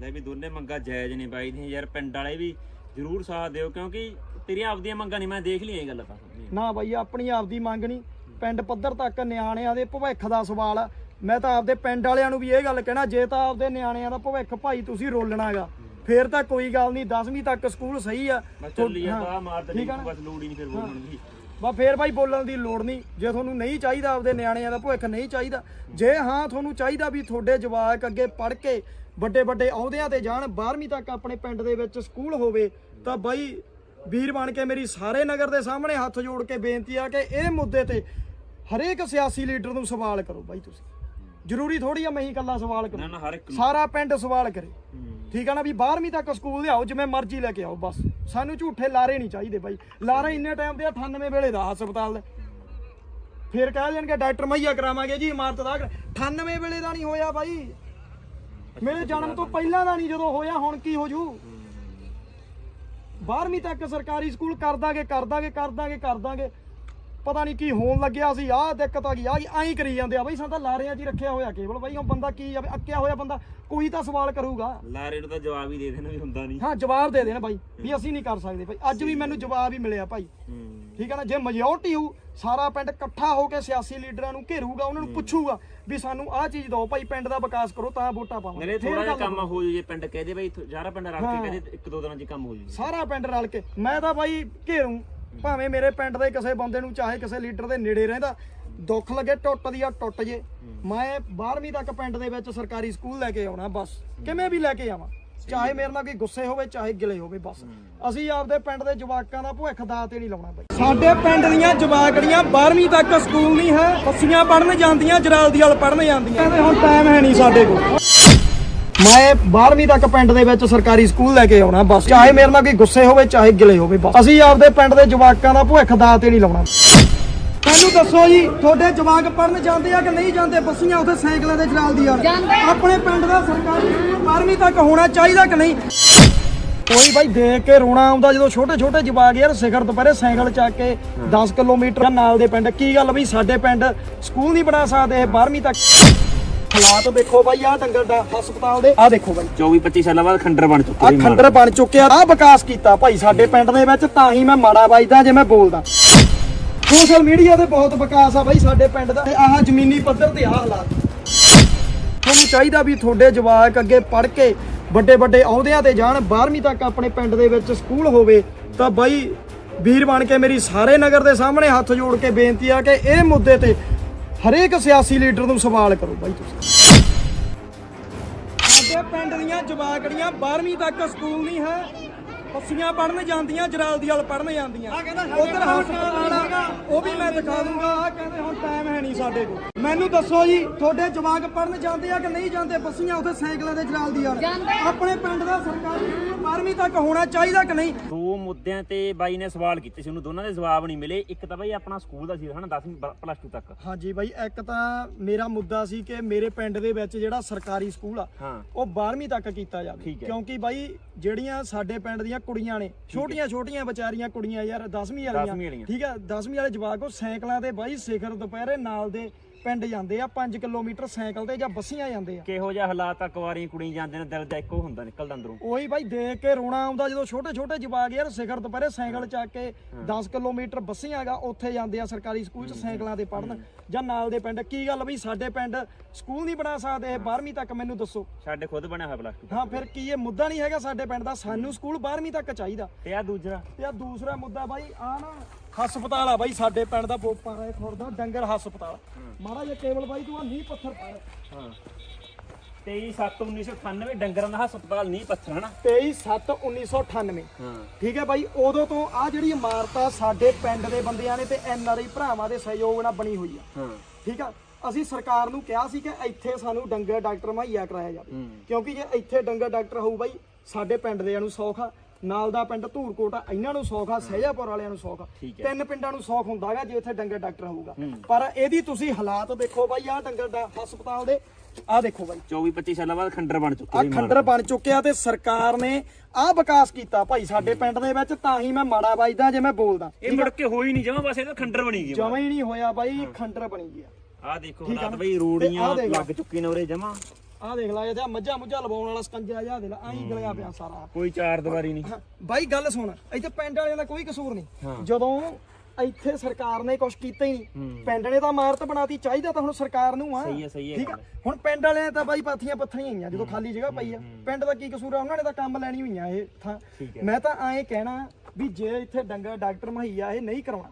ਲੈ ਵੀ ਦੋਨੇ ਮੰਗਾਂ ਜਾਇਜ਼ ਨੇ ਬਾਈ ਦੀਆਂ। ਯਾਰ ਪਿੰਡ ਵਾਲੇ ਵੀ ਜ਼ਰੂਰ ਸਾਥ ਦਿਓ ਕਿਉਂਕਿ ਤੇਰੀਆਂ ਆਪਦੀਆਂ ਮੰਗਾਂ ਨਹੀਂ ਮੈਂ ਦੇਖ ਲਈਆਂ ਇਹ ਗੱਲ ਤਾਂ। ਨਾ ਬਾਈ ਆਪਣੀ ਆਪਦੀ ਮੰਗ ਨਹੀਂ। ਪਿੰਡ ਪੱਧਰ ਤੱਕ ਨਿਆਣਿਆਂ ਦੇ ਭਵਿੱਖ ਦਾ ਸਵਾਲ ਆ। ਮੈਂ ਤਾਂ ਆਪਦੇ ਪਿੰਡ ਵਾਲਿਆਂ ਨੂੰ ਵੀ ਇਹ ਗੱਲ ਕਹਿਣਾ ਜੇ ਤਾਂ ਆਪਦੇ ਨਿਆਣਿਆਂ ਦਾ ਭਵਿੱਖ ਭਾਈ ਤੁਸੀਂ ਰੋਲਣਾਗਾ ਫੇਰ ਤਾਂ ਕੋਈ ਗੱਲ ਨਹੀਂ 10ਵੀਂ ਤੱਕ ਸਕੂਲ ਸਹੀ ਆ। ਚੱਲੀ ਮਾਰ ਆ ਦੇ ਨਾ? ਬਸ ਲੋੜ ਹੀ ਨਹੀਂ ਫਿਰ ਬੋਲਣ ਦੀ। ਬਾ ਫੇਰ ਬਾਈ ਬੋਲਣ ਦੀ ਲੋੜ ਨਹੀਂ ਜੇ ਤੁਹਾਨੂੰ ਨਹੀਂ ਚਾਹੀਦਾ ਆਪਦੇ ਨਿਆਣਿਆਂ ਦਾ ਭਵਿੱਖ ਨਹੀਂ ਚਾਹੀਦਾ ਜੇ ਹਾਂ ਤੁਹਾਨੂੰ ਚਾਹੀਦਾ ਵੀ ਤੁਹਾਡੇ ਜਵਾਕ ਅੱਗੇ ਪੜ੍ਹ ਕੇ ਵੱਡੇ ਵੱਡੇ ਅਹੁਦਿਆਂ ਤੇ ਜਾਣ 12ਵੀਂ ਤੱਕ ਆਪਣੇ ਪਿੰਡ ਦੇ ਵਿੱਚ ਸਕੂਲ ਹੋਵੇ ਤਾਂ ਬਾਈ ਵੀਰ ਬਣ ਕੇ ਮੇਰੀ ਸਾਰੇ ਨਗਰ ਦੇ ਸਾਹਮਣੇ ਹੱਥ ਜੋੜ ਕੇ ਬੇਨਤੀ ਆ ਕਿ ਇਹ ਮੁੱਦੇ ਤੇ ਹਰੇਕ ਸਿਆਸੀ ਲੀਡਰ ਨੂੰ ਸਵਾਲ ਕਰੋ ਬਾਈ ਤੁਸੀਂ। ਜ਼ਰੂਰੀ ਥੋੜੀ ਆ ਮੈਂ ਹੀ ਇਕੱਲਾ ਸਵਾਲ ਨਾ ਕਰੂੰ। ਨਾ ਹਰ ਇੱਕ ਨੂੰ। ਸਾਰਾ ਪਿੰਡ ਸਵਾਲ ਕਰੇ। ਠੀਕ ਆ ਨਾ ਵੀ 12ਵੀਂ ਤੱਕ ਸਕੂਲ ਲਿਆਓ ਜਿਵੇਂ ਮਰਜ਼ੀ ਲੈ ਕੇ ਆਓ ਬਸ। ਸਾਨੂੰ ਝੂਠੇ ਲਾਰੇ ਨਹੀਂ ਚਾਹੀਦੇ ਬਾਈ। ਲਾਰੇ ਇੰਨੇ ਟਾਈਮ ਦੇ ਆ, 98 ਵੇਲੇ ਦਾ ਹਸਪਤਾਲ ਦੇ। ਫਿਰ ਕਹਿ ਦੇਣਗੇ ਡਾਕਟਰ ਮਈਆ ਕਰਾਵਾਂਗੇ ਜੀ ਇਮਾਰਤ ਦਾ 98 ਵੇਲੇ ਦਾ ਨਹੀਂ ਹੋਇਆ ਬਾਈ। ਮੇਰੇ ਜਨਮ ਤੋਂ ਪਹਿਲਾਂ ਦਾ ਨਹੀਂ ਜਦੋਂ ਹੋਇਆ ਹੁਣ ਕੀ ਹੋ ਜੂ? 12ਵੀਂ ਤੱਕ ਸਰਕਾਰੀ ਸਕੂਲ ਕਰ ਦਾਂਗੇ ਕਰ ਦਾਂਗੇ ਕਰ ਦਾਂਗੇ ਕਰ ਦਾਂਗੇ। ਪਤਾ ਨਹੀਂ ਕੀ ਹੋਣ ਲੱਗਿਆ ਸੀ ਆਹ ਦਿੱਕਤ ਆ ਗਈ ਆ ਐਂ ਕਰੀ ਜਾਂਦੇ ਆ। ਬਾਈ ਸਾਨੂੰ ਤਾਂ ਲਾਰਿਆਂ 'ਚ ਹੀ ਰੱਖਿਆ ਹੋਇਆ ਕੇਵਲ। ਬਾਈ ਹੁਣ ਬੰਦਾ ਕੀ ਜਾਵੇ ਅੱਕਿਆ ਹੋਇਆ ਬੰਦਾ ਕੋਈ ਤਾਂ ਸਵਾਲ ਕਰੂਗਾ। ਲਾਰੇ ਨੂੰ ਤਾਂ ਜਵਾਬ ਹੀ ਦੇ ਦੇਣਾ ਵੀ ਹੁੰਦਾ ਨਹੀਂ ਹਾਂ ਜਵਾਬ ਦੇ ਦੇਣਾ ਬਾਈ ਵੀ ਅਸੀਂ ਨਹੀਂ ਕਰ ਸਕਦੇ ਬਾਈ। ਅੱਜ ਵੀ ਮੈਨੂੰ ਜਵਾਬ ਹੀ ਮਿਲਿਆ ਭਾਈ। ਠੀਕ ਹੈ ਨਾ ਜੇ ਮੈਜੋਰਟੀ ਹੋ ਸਾਰਾ ਪਿੰਡ ਇਕੱਠਾ ਹੋ ਕੇ ਸਿਆਸੀ ਲੀਡਰਾਂ ਨੂੰ ਘੇਰੂਗਾ ਉਹਨਾਂ ਨੂੰ ਪੁੱਛੂਗਾ ਵੀ ਸਾਨੂੰ ਆਹ ਚੀਜ਼ ਦਿਓ ਭਾਈ ਪਿੰਡ ਦਾ ਵਿਕਾਸ ਕਰੋ ਤਾਂ ਵੋਟਾਂ ਪਾਵਾਂਗੇ। ਫਿਰ ਥੋੜਾ ਜਿਹਾ ਕੰਮ ਹੋ ਜੇ ਪਿੰਡ ਕਹਦੇ ਬਈ ਸਾਰਾ ਪਿੰਡ ਰਲ। ਕੇ ਕਹਦੇ ਇੱਕ ਦੋ ਦਿਨਾਂ 'ਚ ਕੰਮ ਹੋ ਜੂ। ਸਾਰਾ ਪਿੰਡ ਰਲ ਕੇ। ਮੈਂ ਤਾਂ ਬਾਈ ਘੇਰੂ ਭਾਵੇਂ ਮੇਰੇ ਪਿੰਡ ਦੇ ਕਿਸੇ ਬੰਦੇ ਨੂੰ ਚਾਹੇ ਕਿਸੇ ਲੀਡਰ ਦੇ ਨੇੜੇ ਰਹਿੰਦਾ ਦੁੱਖ ਲੱਗੇ ਟੁੱਟਦੀ ਆ ਟੁੱਟ ਜੇ। ਮੈਂ 12ਵੀਂ ਤੱਕ ਪਿੰਡ ਦੇ ਵਿੱਚ ਸਰਕਾਰੀ ਸਕੂਲ ਲੈ ਕੇ ਆਉਣਾ ਬਸ। ਕਿਵੇਂ ਵੀ ਲੈ ਕੇ ਆਵਾਂ? ਚਾਹੇ ਮੇਰੇ ਨਾਲ ਕੋਈ ਗੁੱਸੇ ਹੋਵੇ ਚਾਹੇ ਗਿਲੇ ਹੋਵੇ ਬਸ। ਅਸੀਂ ਆਪਦੇ ਪਿੰਡ ਦੇ ਜਵਾਕਾਂ ਦਾ ਭਵਿੱਖ ਦਾਅ ਤੇ ਨਹੀਂ ਲਾਉਣਾ ਬਾਈ। ਸਾਡੇ ਪਿੰਡ ਦੀਆਂ ਜਵਾਕੜੀਆਂ 12ਵੀਂ ਤੱਕ ਸਕੂਲ ਨਹੀਂ ਹੈ ਬੱਸੀਆਂ ਪੜਨ ਜਾਂਦੀਆਂ ਜਰਾਲਦੀ ਵਾਲ ਪੜਨ ਜਾਂਦੀਆਂ। ਕਹਿੰਦੇ ਹੁਣ ਟਾਈਮ ਹੈ ਨਹੀਂ ਸਾਡੇ ਕੋਲ। ਮੈਂ 12ਵੀਂ ਤੱਕ ਪਿੰਡ ਦੇ ਵਿੱਚ ਸਰਕਾਰੀ ਸਕੂਲ ਲੈ ਕੇ ਆਉਣਾ ਬਸ। ਚਾਹੇ ਮੇਰੇ ਨਾਲ ਕੋਈ ਗੁੱਸੇ ਹੋਵੇ ਚਾਹੇ ਗਿਲੇ ਹੋਵੇ ਬਸ। ਅਸੀਂ ਆਪਦੇ ਪਿੰਡ ਦੇ ਜਵਾਕਾਂ ਦਾ ਭਵਿੱਖ ਦਾਅ ਤੇ ਨਹੀਂ ਲਾਉਣਾ। ਮੈਨੂੰ ਦੱਸੋ ਜੀ ਤੁਹਾਡੇ ਜਵਾਕ ਪੜਨ ਜਾਂਦੇ ਆ ਕਿ ਨਹੀਂ ਜਾਂਦੇ? ਬੱਸੀਆਂ ਉੱਥੇ ਸਾਈਕਲਾਂ ਤੇ ਚਲਾਲਦੀ ਆ। ਆਪਣੇ ਪਿੰਡ ਦਾ ਸਰਕਾਰੀ ਸਕੂਲ 12ਵੀਂ ਤੱਕ ਹੋਣਾ ਚਾਹੀਦਾ ਕਿ ਨਹੀਂ? ਕੋਈ ਬਾਈ ਦੇਖ ਕੇ ਰੋਣਾ ਆਉਂਦਾ ਜਦੋਂ ਛੋਟੇ ਛੋਟੇ ਜਵਾਕ ਯਾਰ ਸਿਖਰ ਦੁਪਹਿਰੇ ਸਾਈਕਲ ਚੱਕ ਕੇ 10 ਕਿਲੋਮੀਟਰ ਨਾਲ ਦੇ ਪਿੰਡ। ਕੀ ਗੱਲ ਬਈ ਸਾਡੇ ਪਿੰਡ ਸਕੂਲ ਨਹੀਂ ਬਣਾ ਸਕਦੇ ਇਹ 12ਵੀਂ ਤੱਕ। ਹਾਲਾਤ ਦੇਖੋ ਬਾਈ ਆਹ ਡੰਗਰ ਦਾ ਹਸਪਤਾਲ ਦੇ ਆਹ ਦੇਖੋ ਬਾਈ। 24 25 ਸਾਲਾਂ ਬਾਅਦ ਖੰਡਰ ਬਣ ਚੁੱਕੇ ਆ ਖੰਡਰ ਬਣ ਚੁੱਕਿਆ ਆ ਵਿਕਾਸ ਕੀਤਾ। ਭਾਈ ਸਾਡੇ ਪਿੰਡ ਦੇ ਵਿੱਚ ਤਾਂ ਹੀ ਮੈਂ ਮਾੜਾ ਵੱਜਦਾ ਜੇ ਮੈਂ ਬੋਲਦਾ। ਸੋਸ਼ਲ ਮੀਡੀਆ ਤੇ ਬਹੁਤ ਵਿਕਾਸ ਆ ਬਾਈ ਸਾਡੇ ਪਿੰਡ ਦਾ। ਤੇ ਆਹ ਜ਼ਮੀਨੀ ਪੱਧਰ ਤੇ ਆਹ ਹਾਲਾਤ। ਤੁਹਾਨੂੰ ਚਾਹੀਦਾ ਵੀ ਤੁਹਾਡੇ ਜਵਾਕ ਅੱਗੇ ਪੜ੍ਹ ਕੇ ਵੱਡੇ ਵੱਡੇ ਅਹੁਦਿਆਂ ਤੇ ਜਾਣ 12ਵੀਂ ਤੱਕ ਆਪਣੇ ਪਿੰਡ ਦੇ ਵਿੱਚ ਸਕੂਲ ਹੋਵੇ, ਤਾਂ ਬਾਈ ਵੀਰ ਬਣ ਕੇ ਮੇਰੀ ਸਾਰੇ ਨਗਰ ਦੇ ਸਾਹਮਣੇ ਹੱਥ ਜੋੜ ਕੇ ਬੇਨਤੀ ਆ ਕਿ ਇਹ ਮੁੱਦੇ ਤੇ ਹਰੇਕ ਸਿਆਸੀ ਲੀਡਰ ਨੂੰ ਸਵਾਲ ਕਰੋ ਬਾਈ ਤੁਸੀਂ। ਸਾਡੇ ਪਿੰਡ ਦੀਆਂ ਜਵਾਕੜੀਆਂ 12ਵੀਂ ਤੱਕ ਸਕੂਲ ਨਹੀਂ ਹੈ। ਬੱਸੀਆਂ ਪੜਨ ਜਾਂਦੀਆਂ ਜਰਾਲਦੀ ਵਾਲ ਪੜਨ ਜਾਂਦੀਆਂ। ਉਧਰ ਹਸਪਤਾਲ ਆ ਉਹ ਵੀ ਮੈਂ ਦਿਖਾ ਦੂੰਗਾ। ਆ ਕਹਿੰਦੇ ਹੁਣ ਟਾਈਮ ਹੈ ਨਹੀਂ ਸਾਡੇ ਕੋਲ। ਮੈਨੂੰ ਦੱਸੋ ਜੀ ਤੁਹਾਡੇ ਜਵਾਕ ਪੜਨ ਜਾਂਦੇ ਆ ਕਿ ਨਹੀਂ ਜਾਂਦੇ? ਬੱਸੀਆਂ ਉੱਥੇ ਸਾਈਕਲਾਂ ਤੇ ਚਲਾਉਂਦੀ ਯਾਰ ਆਪਣੇ ਪਿੰਡ ਦਾ ਸਰਕਾਰੀ ਸਕੂਲ 12ਵੀਂ ਤੱਕ ਹੋਣਾ ਚਾਹੀਦਾ ਕਿ ਨਹੀਂ? ਦੋ ਮੁੱਦਿਆਂ ਤੇ ਬਾਈ ਨੇ ਸਵਾਲ ਕੀਤੇ ਸੀ ਉਹਨੂੰ ਦੋਨਾਂ ਦੇ ਜਵਾਬ ਨਹੀਂ ਮਿਲੇ। ਇੱਕ ਤਾਂ ਬਾਈ ਆਪਣਾ ਸਕੂਲ ਦਾ ਸੀ ਹਨਾ 10ਵੀਂ ਪਲੱਸ 2 ਤੱਕ। ਹਾਂਜੀ ਬਾਈ ਇੱਕ ਤਾਂ ਮੇਰਾ ਮੁੱਦਾ ਸੀ ਕਿ ਮੇਰੇ ਪਿੰਡ ਦੇ ਵਿੱਚ ਜਿਹੜਾ ਸਰਕਾਰੀ ਸਕੂਲ ਆ ਉਹ 12ਵੀਂ ਤੱਕ ਕੀਤਾ ਜਾਵੇ। ਕਿਉਂਕਿ ਬਾਈ ਜਿਹੜੀਆਂ ਸਾਡੇ ਪਿੰਡ ਦੀਆਂ ਕੁੜੀਆਂ ਨੇ। ਛੋਟੀਆਂ ਛੋਟੀਆਂ ਵਿਚਾਰੀਆਂ ਕੁੜੀਆਂ ਯਾਰ 10ਵੀਂ ਦਸਵੀਂ ਵਾਲੀਆਂ। ਠੀਕ ਆ 10ਵੀਂ ਵਾਲੇ ਜਵਾਕ ਉਹ ਸਾਈਕਲਾਂ ਤੇ ਬਾਈ ਸਿਖਰ ਦੁਪਹਿਰੇ ਨਾਲ ਦੇ ਪਿੰਡ ਜਾਂਦੇ ਆ 5 ਕਿਲੋਮੀਟਰ ਸਾਈਕਲ ਤੇ ਜਾਂ ਬੱਸੀਆਂ ਜਾਂਦੇ ਆ। ਕਿਹੋ ਜਿਹਾ ਹਾਲਾਤ ਆ ਕੁਆਰੀਆਂ ਕੁੜੀਆਂ ਜਾਂਦੇ ਨੇ ਦਿਲ ਦਾ ਇੱਕੋ ਹੁੰਦਾ ਨਿਕਲਦਾ ਅੰਦਰੋਂ। ਉਹੀ ਬਾਈ ਦੇਖ ਕੇ ਰੋਣਾ ਆਉਂਦਾ ਜਦੋਂ ਛੋਟੇ ਛੋਟੇ ਜਵਾਕ ਯਾਰ ਸਿਖਰ ਦੁਪਹਿਰੇ ਸਾਈਕਲ ਚੱਕ ਕੇ 10 ਕਿਲੋਮੀਟਰ ਬੱਸੀਆਂ ਉੱਥੇ ਜਾਂਦੇ ਆ ਸਰਕਾਰੀ ਸਕੂਲ 'ਚ ਸਾਈਕਲਾਂ ਤੇ ਪੜਨ ਜਾਂ ਨਾਲ ਦੇ ਪਿੰਡ? ਕੀ ਗੱਲ ਬਈ ਸਾਡੇ ਪਿੰਡ ਸਕੂਲ ਨਹੀਂ ਬਣਾ ਸਕਦੇ? ਇਹ 12ਵੀਂ ਤੱਕ ਮੈਨੂੰ ਦੱਸੋ। ਸਾਡੇ ਖੁਦ ਬਣਿਆ ਹੋਇਆ ਪਲੱਸ 2 ਹਾਂ ਫਿਰ ਕੀ ਇਹ ਮੁੱਦਾ ਨਹੀਂ ਹੈਗਾ ਸਾਡੇ ਪਿੰਡ ਦਾ? ਸਾਨੂੰ ਸਕੂਲ 12ਵੀਂ ਤੱਕ ਚਾਹੀਦਾ। ਤੇ ਆ ਦੂਜਾ? ਤੇ ਆ ਦੂਸਰਾ ਮੁੱਦਾ ਬਾਈ ਆ ਨਾ ਹਸਪਤਾਲ ਆ ਬਾਈ ਸਾਡੇ ਪਿੰਡ ਦਾ ਬੋਪਾ ਰਾਏ ਖੁਰਦਾ ਡੰਗਰ ਹਸਪਤਾਲ। ਮਾੜਾ ਜਿਹਾ ਕੇਵਲ ਬਾਈ ਤੂੰ ਆ ਨੀ ਪੱਥਰ ਪੜ ਹਾਂ। 23/7/1998 ਡੰਗਰਾਂ ਦਾ ਹਸਪਤਾਲ ਨਹੀਂ ਪੱਥਰ ਹਨਾ 23/7/1998 ਹਾਂ। ਠੀਕ ਹੈ ਬਾਈ ਉਦੋਂ ਤੋਂ ਆ ਜਿਹੜੀ ਇਮਾਰਤ ਆ ਸਾਡੇ ਪਿੰਡ ਦੇ ਬੰਦਿਆਂ ਨੇ ਤੇ ਐਨ ਆਰ ਆਈ ਭਰਾਵਾਂ ਦੇ ਸਹਿਯੋਗ ਨਾਲ ਬਣੀ ਹੋਈ ਆ। ਹਾਂ। ਠੀਕ ਆ ਅਸੀਂ ਸਰਕਾਰ ਨੂੰ ਕਿਹਾ ਸੀ ਕਿ ਇੱਥੇ ਸਾਨੂੰ ਡੰਗਰ ਡਾਕਟਰ ਮੁਹੱਈਆ ਕਰਾਇਆ ਜਾਵੇ। ਹੂੰ। ਕਿਉਂਕਿ ਜੇ ਇੱਥੇ ਡੰਗਰ ਡਾਕਟਰ ਹੋਊ ਬਾਈ ਸਾਡੇ ਪਿੰਡ ਦੇਆਂ ਨੂੰ ਸੌਖ ਆ ਨਾਲ ਦਾ ਪਿੰਡ ਧੂਰਕੋਟ ਆ ਇਹਨਾਂ ਨੂੰ ਸੌਖ ਆ ਸਹਿਜਾਪੁਰ ਵਾਲਿਆਂ ਨੂੰ ਸੌਖ ਆ। ਤਿੰਨ ਪਿੰਡਾਂ ਨੂੰ ਸੌਖ ਹੁੰਦਾਗਾ ਜੇ ਇੱਥੇ ਡੰਗਰ ਡਾਕਟਰ ਹੋਊਗਾ। ਪਰ ਇਹਦੀ ਤੁਸੀਂ ਹਾਲਾਤ ਦੇਖੋ ਬਾਈ ਆਹ ਡੰਗਰ ਦਾ ਹਸਪਤਾਲ ਦੇ ਆਹ ਦੇਖੋ ਬਾਈ। 24 25 ਸਾਲਾਂ ਬਾਅਦ ਖੰਡਰ ਬਣ ਚੁੱਕੇ ਆ ਖੰਡਰ ਬਣ ਚੁੱਕਿਆ ਤੇ ਸਰਕਾਰ ਨੇ ਆਹ ਵਿਕਾਸ ਕੀਤਾ। ਭਾਈ ਸਾਡੇ ਪਿੰਡ ਦੇ ਵਿੱਚ ਤਾਂ ਹੀ ਮੈਂ ਮਾੜਾ ਵੱਜਦਾ ਜੇ ਮੈਂ ਬੋਲਦਾ। ਇਹ ਮੁੜ ਕੇ ਹੋਈ ਨਹੀਂ ਜਮਾ ਬਸ ਇਹ ਤਾਂ ਖੰਡਰ ਬਣੀ ਗਈ ਜਮਾ ਹੀ ਨਹੀਂ ਹੋਇਆ ਬਾਈ ਖੰਡਰ ਬਣੀ ਗਿਆ। ਆ ਦੇਖੋ ਹਾਲਾਤ? ਬਈ ਰੋੜੀਆਂ ਆਹ। ਲੱਗ ਚੁੱਕੀ ਨੇ ਉਰੇ ਜਮਾ। ਆਹ ਦੇਖ ਲੈ ਇਹਦਾ ਮੱਝਾਂ ਮੁੱਝਾਂ ਲਵਾਉਣ ਵਾਲਾ ਸਕੰਜਾ ਜਿਹਾ ਦੇ ਲੈ ਆਹੀ ਗਲਿਆ ਪਿਆ ਸਾਰਾ। ਕੋਈ ਚਾਰ ਦੀਵਾਰੀ ਨਹੀਂ। ਬਾਈ ਗੱਲ ਸੁਣ ਇੱਥੇ ਪਿੰਡ ਵਾਲਿਆਂ ਦਾ ਕੋਈ ਕਸੂਰ। ਨਹੀਂ। ਜਦੋਂ ਇੱਥੇ ਸਰਕਾਰ ਨੇ ਕੁਝ ਕੀਤਾ ਹੀ ਨਹੀਂ। ਪਿੰਡ ਨੇ ਤਾਂ ਇਮਾਰਤ ਬਣਾਤੀ ਚਾਹੀਦਾ ਤਾਂ ਹੁਣ ਸਰਕਾਰ ਨੂੰ ਆ। ਸਹੀ ਹੈ, ਸਹੀ ਹੈ ਠੀਕ ਆ। ਹੁਣ ਪਿੰਡ ਵਾਲਿਆਂ ਤਾਂ ਬਾਈ ਪਾਥੀਆਂ ਪੱਥਰੀਆਂ ਹੋਈਆਂ ਜਦੋਂ ਖਾਲੀ ਜਗ੍ਹਾ ਪਈ ਆ। ਪਿੰਡ ਦਾ ਕੀ ਕਸੂਰ ਆ? ਉਹਨਾਂ ਨੇ ਤਾਂ ਕੰਮ ਲੈਣੀ ਹੋਈਆਂ ਇਹ ਥਾਂ। ਮੈਂ ਤਾਂ ਐਂ ਕਹਿਣਾ ਵੀ ਜੇ ਇੱਥੇ ਡੰਗਰ ਡਾਕਟਰ ਮੁਹੱਈਆ ਇਹ ਨਹੀਂ ਕਰਾਉਣਾ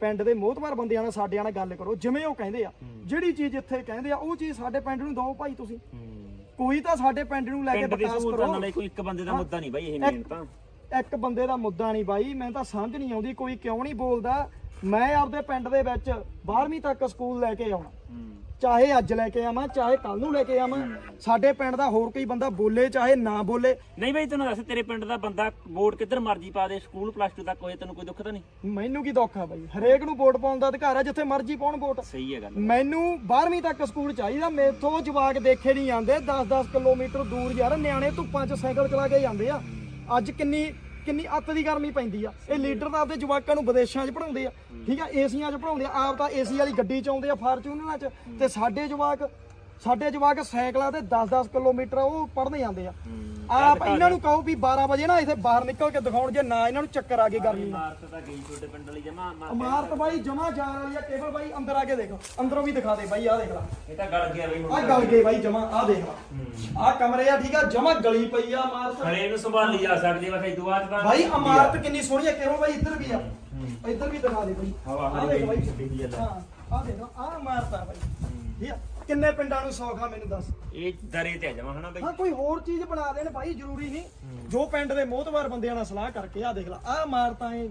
ਪਿੰਡ ਦੇ ਮੋਹਤਵਾਰ ਬੰਦਿਆਂ ਨਾਲ ਸਾਡਿਆਂ ਨਾਲ ਗੱਲ ਕਰੋ ਜਿਵੇਂ ਉਹ ਕਹਿੰਦੇ ਆ। ਜਿਹੜੀ ਚੀਜ਼ ਇੱਥੇ ਕਹਿੰਦੇ ਆ ਉਹ ਚੀਜ਼ ਸਾਡੇ ਪਿੰਡ ਨੂੰ ਦਿਓ ਭਾਈ ਤੁਸੀਂ। ਕੋਈ ਤਾਂ ਸਾਡੇ ਪਿੰਡ ਨੂੰ ਲੈ ਕੇ ਵਿਕਾਸ ਕਰੋ। ਨਾਲੇ ਕੋਈ ਇੱਕ ਬੰਦੇ ਦਾ। ਮੁੱਦਾ ਨਹੀਂ ਬਾਈ ਇਹ ਮੇਨ ਤਾਂ। ਇੱਕ ਬੰਦੇ ਦਾ ਮੁੱਦਾ ਨਹੀਂ ਬਾਈ ਮੈਨੂੰ ਤਾਂ ਸਮਝ ਨਹੀਂ ਆਉਂਦੀ ਕੋਈ ਕਿਉਂ ਨਹੀਂ ਬੋਲਦਾ। ਮੈਂ ਆਪਦੇ ਪਿੰਡ ਦੇ ਵਿੱਚ 12ਵੀਂ ਤੱਕ ਸਕੂਲ ਲੈ ਕੇ ਆਉਣਾ। ਚਾਹੇ ਅੱਜ ਲੈ ਕੇ ਆਵਾਂ ਚਾਹੇ ਕੱਲ ਨੂੰ ਲੈ ਕੇ ਆਵਾਂ ਸਾਡੇ ਪਿੰਡ ਦਾ ਹੋਰ ਕੋਈ ਬੰਦਾ ਬੋਲੇ ਚਾਹੇ ਨਾ ਬੋਲੇ। ਨਹੀਂ ਬਾਈ ਤੈਨੂੰ ਦੱਸ ਤੇਰੇ ਪਿੰਡ ਦਾ ਬੰਦਾ ਵੋਟ ਕਿੱਧਰ ਮਰਜ਼ੀ ਪਾ ਦੇ ਸਕੂਲ ਪਲੱਸ 2 ਤੱਕ ਹੋਏ ਤੈਨੂੰ ਕੋਈ ਦੁੱਖ ਤਾਂ ਨਹੀਂ? ਮੈਨੂੰ ਕੀ ਦੁੱਖ ਆ ਬਾਈ? ਹਰੇਕ ਨੂੰ ਵੋਟ ਪਾਉਣ ਦਾ ਅਧਿਕਾਰ ਆ ਜਿੱਥੇ ਮਰਜ਼ੀ ਪਾਉਣ ਵੋਟ। ਸਹੀ ਹੈ ਗੱਲ। ਮੈਨੂੰ 12ਵੀਂ ਤੱਕ ਸਕੂਲ ਚਾਹੀਦਾ ਮੇਥੋਂ ਜਵਾਕ ਦੇਖੇ ਨਹੀਂ ਜਾਂਦੇ 10-10 ਕਿਲੋਮੀਟਰ ਦੂਰ ਯਾਰ ਨਿਆਣੇ ਧੁੱਪਾਂ 'ਚ ਸਾਈਕਲ ਚਲਾ ਕੇ ਜਾਂਦੇ ਆ। ਅੱਜ ਕਿੰਨੀ ਕਿੰਨੀ ਅੱਤ ਦੀ ਗਰਮੀ ਪੈਂਦੀ ਆ। ਇਹ ਲੀਡਰ ਤਾਂ ਆਪਦੇ ਜਵਾਕਾਂ ਨੂੰ ਵਿਦੇਸ਼ਾਂ 'ਚ ਪੜਾਉਂਦੇ ਆ। ਠੀਕ ਆ, ਏਸੀਆਂ 'ਚ ਪੜਾਉਂਦੇ ਆ। ਆਪ ਤਾਂ ਏਸੀ ਵਾਲੀ ਗੱਡੀ 'ਚ ਆਉਂਦੇ ਆ ਫਾਰਚੂਨਰਾਂ 'ਚ। ਤੇ ਸਾਡੇ ਜਵਾਕ ਸਾਡੇ ਜਵਾਕ ਸਾਈਕਲਾਂ ਤੇ 10-10 ਕਿਲੋਮੀਟਰ ਉਹ ਪੜਨ ਜਾਂਦੇ ਆ। ਆਪ ਇਹਨਾਂ ਨੂੰ ਕਹੋ ਵੀ 12 ਵਜੇ ਨਾ ਇੱਥੇ ਬਾਹਰ ਨਿਕਲ ਕੇ ਦਿਖਾਉਣ ਜੇ ਨਾ ਇਹਨਾਂ ਨੂੰ ਚੱਕਰ ਆ ਗਏ ਗਰਮੀ ਇਮਾਰਤ ਤਾਂ ਗਈ ਛੋਟੇ ਪਿੰਡ ਵਾਲੀ ਜਮਾ ਇਮਾਰਤ ਬਾਈ ਜਮਾ ਜਾਣ ਵਾਲੀ ਆ ਕੇਵਲ ਬਾਈ ਅੰਦਰ ਆ ਕੇ ਦੇਖੋ ਅੰਦਰੋਂ ਵੀ ਦਿਖਾ ਦੇ ਬਾਈ ਆਹ ਦੇਖ ਲੈ। ਇਹ ਤਾਂ ਗਲ ਗਿਆ ਬਈ ਆ ਗਲ ਗਏ ਬਾਈ ਜਮਾ ਆ ਦੇਖ ਲਾ। ਆ ਕਮਰੇ ਆ ਠੀਕ ਆ ਜਮਾ ਗਲੀ ਪਈ ਆ ਇਮਾਰਤ ਖੜੇ ਨੂੰ ਸੰਭਾਲੀ ਜਾ ਸਕਦੀ ਬਸ ਦੁਆ ਤਾਂ ਬਾਈ ਇਮਾਰਤ ਕਿੰਨੀ ਸੋਹਣੀ ਆ ਕਿਉਂ ਬਾਈ ਇੱਧਰ ਵੀ ਆ। ਇੱਧਰ ਵੀ ਦਿਖਾ ਦੇ ਬਾਈ। ਹਵਾ ਬਾਈ। ਛੱਡੀ ਦੀ ਆ ਹਾਂ ਆ ਦੇਖ ਆ ਇਮਾਰਤ ਆ ਬਾਈ। ਠੀਕ ਆ? ਕਿੰਨੇ ਪਿੰਡਾਂ ਨੂੰ ਸੌਖ ਆ ਮੈਨੂੰ ਦੱਸ। ਇਹ ਦਰੇ ਤੇ ਆ ਜਾਵਾਂ ਹਨਾ ਬਈ? ਹਾਂ ਕੋਈ ਹੋਰ ਚੀਜ਼ ਬਣਾ ਦੇਣ ਭਾਈ ਜ਼ਰੂਰੀ ਨਹੀਂ। ਜੋ ਪਿੰਡ ਦੇ ਮੋਹਤਵਾਰ ਬੰਦਿਆਂ ਨਾਲ ਸਲਾਹ ਕਰਕੇ ਆ ਦੇਖ ਲਾ ਆ ਇਮਾਰਤਾਂ ਇਹ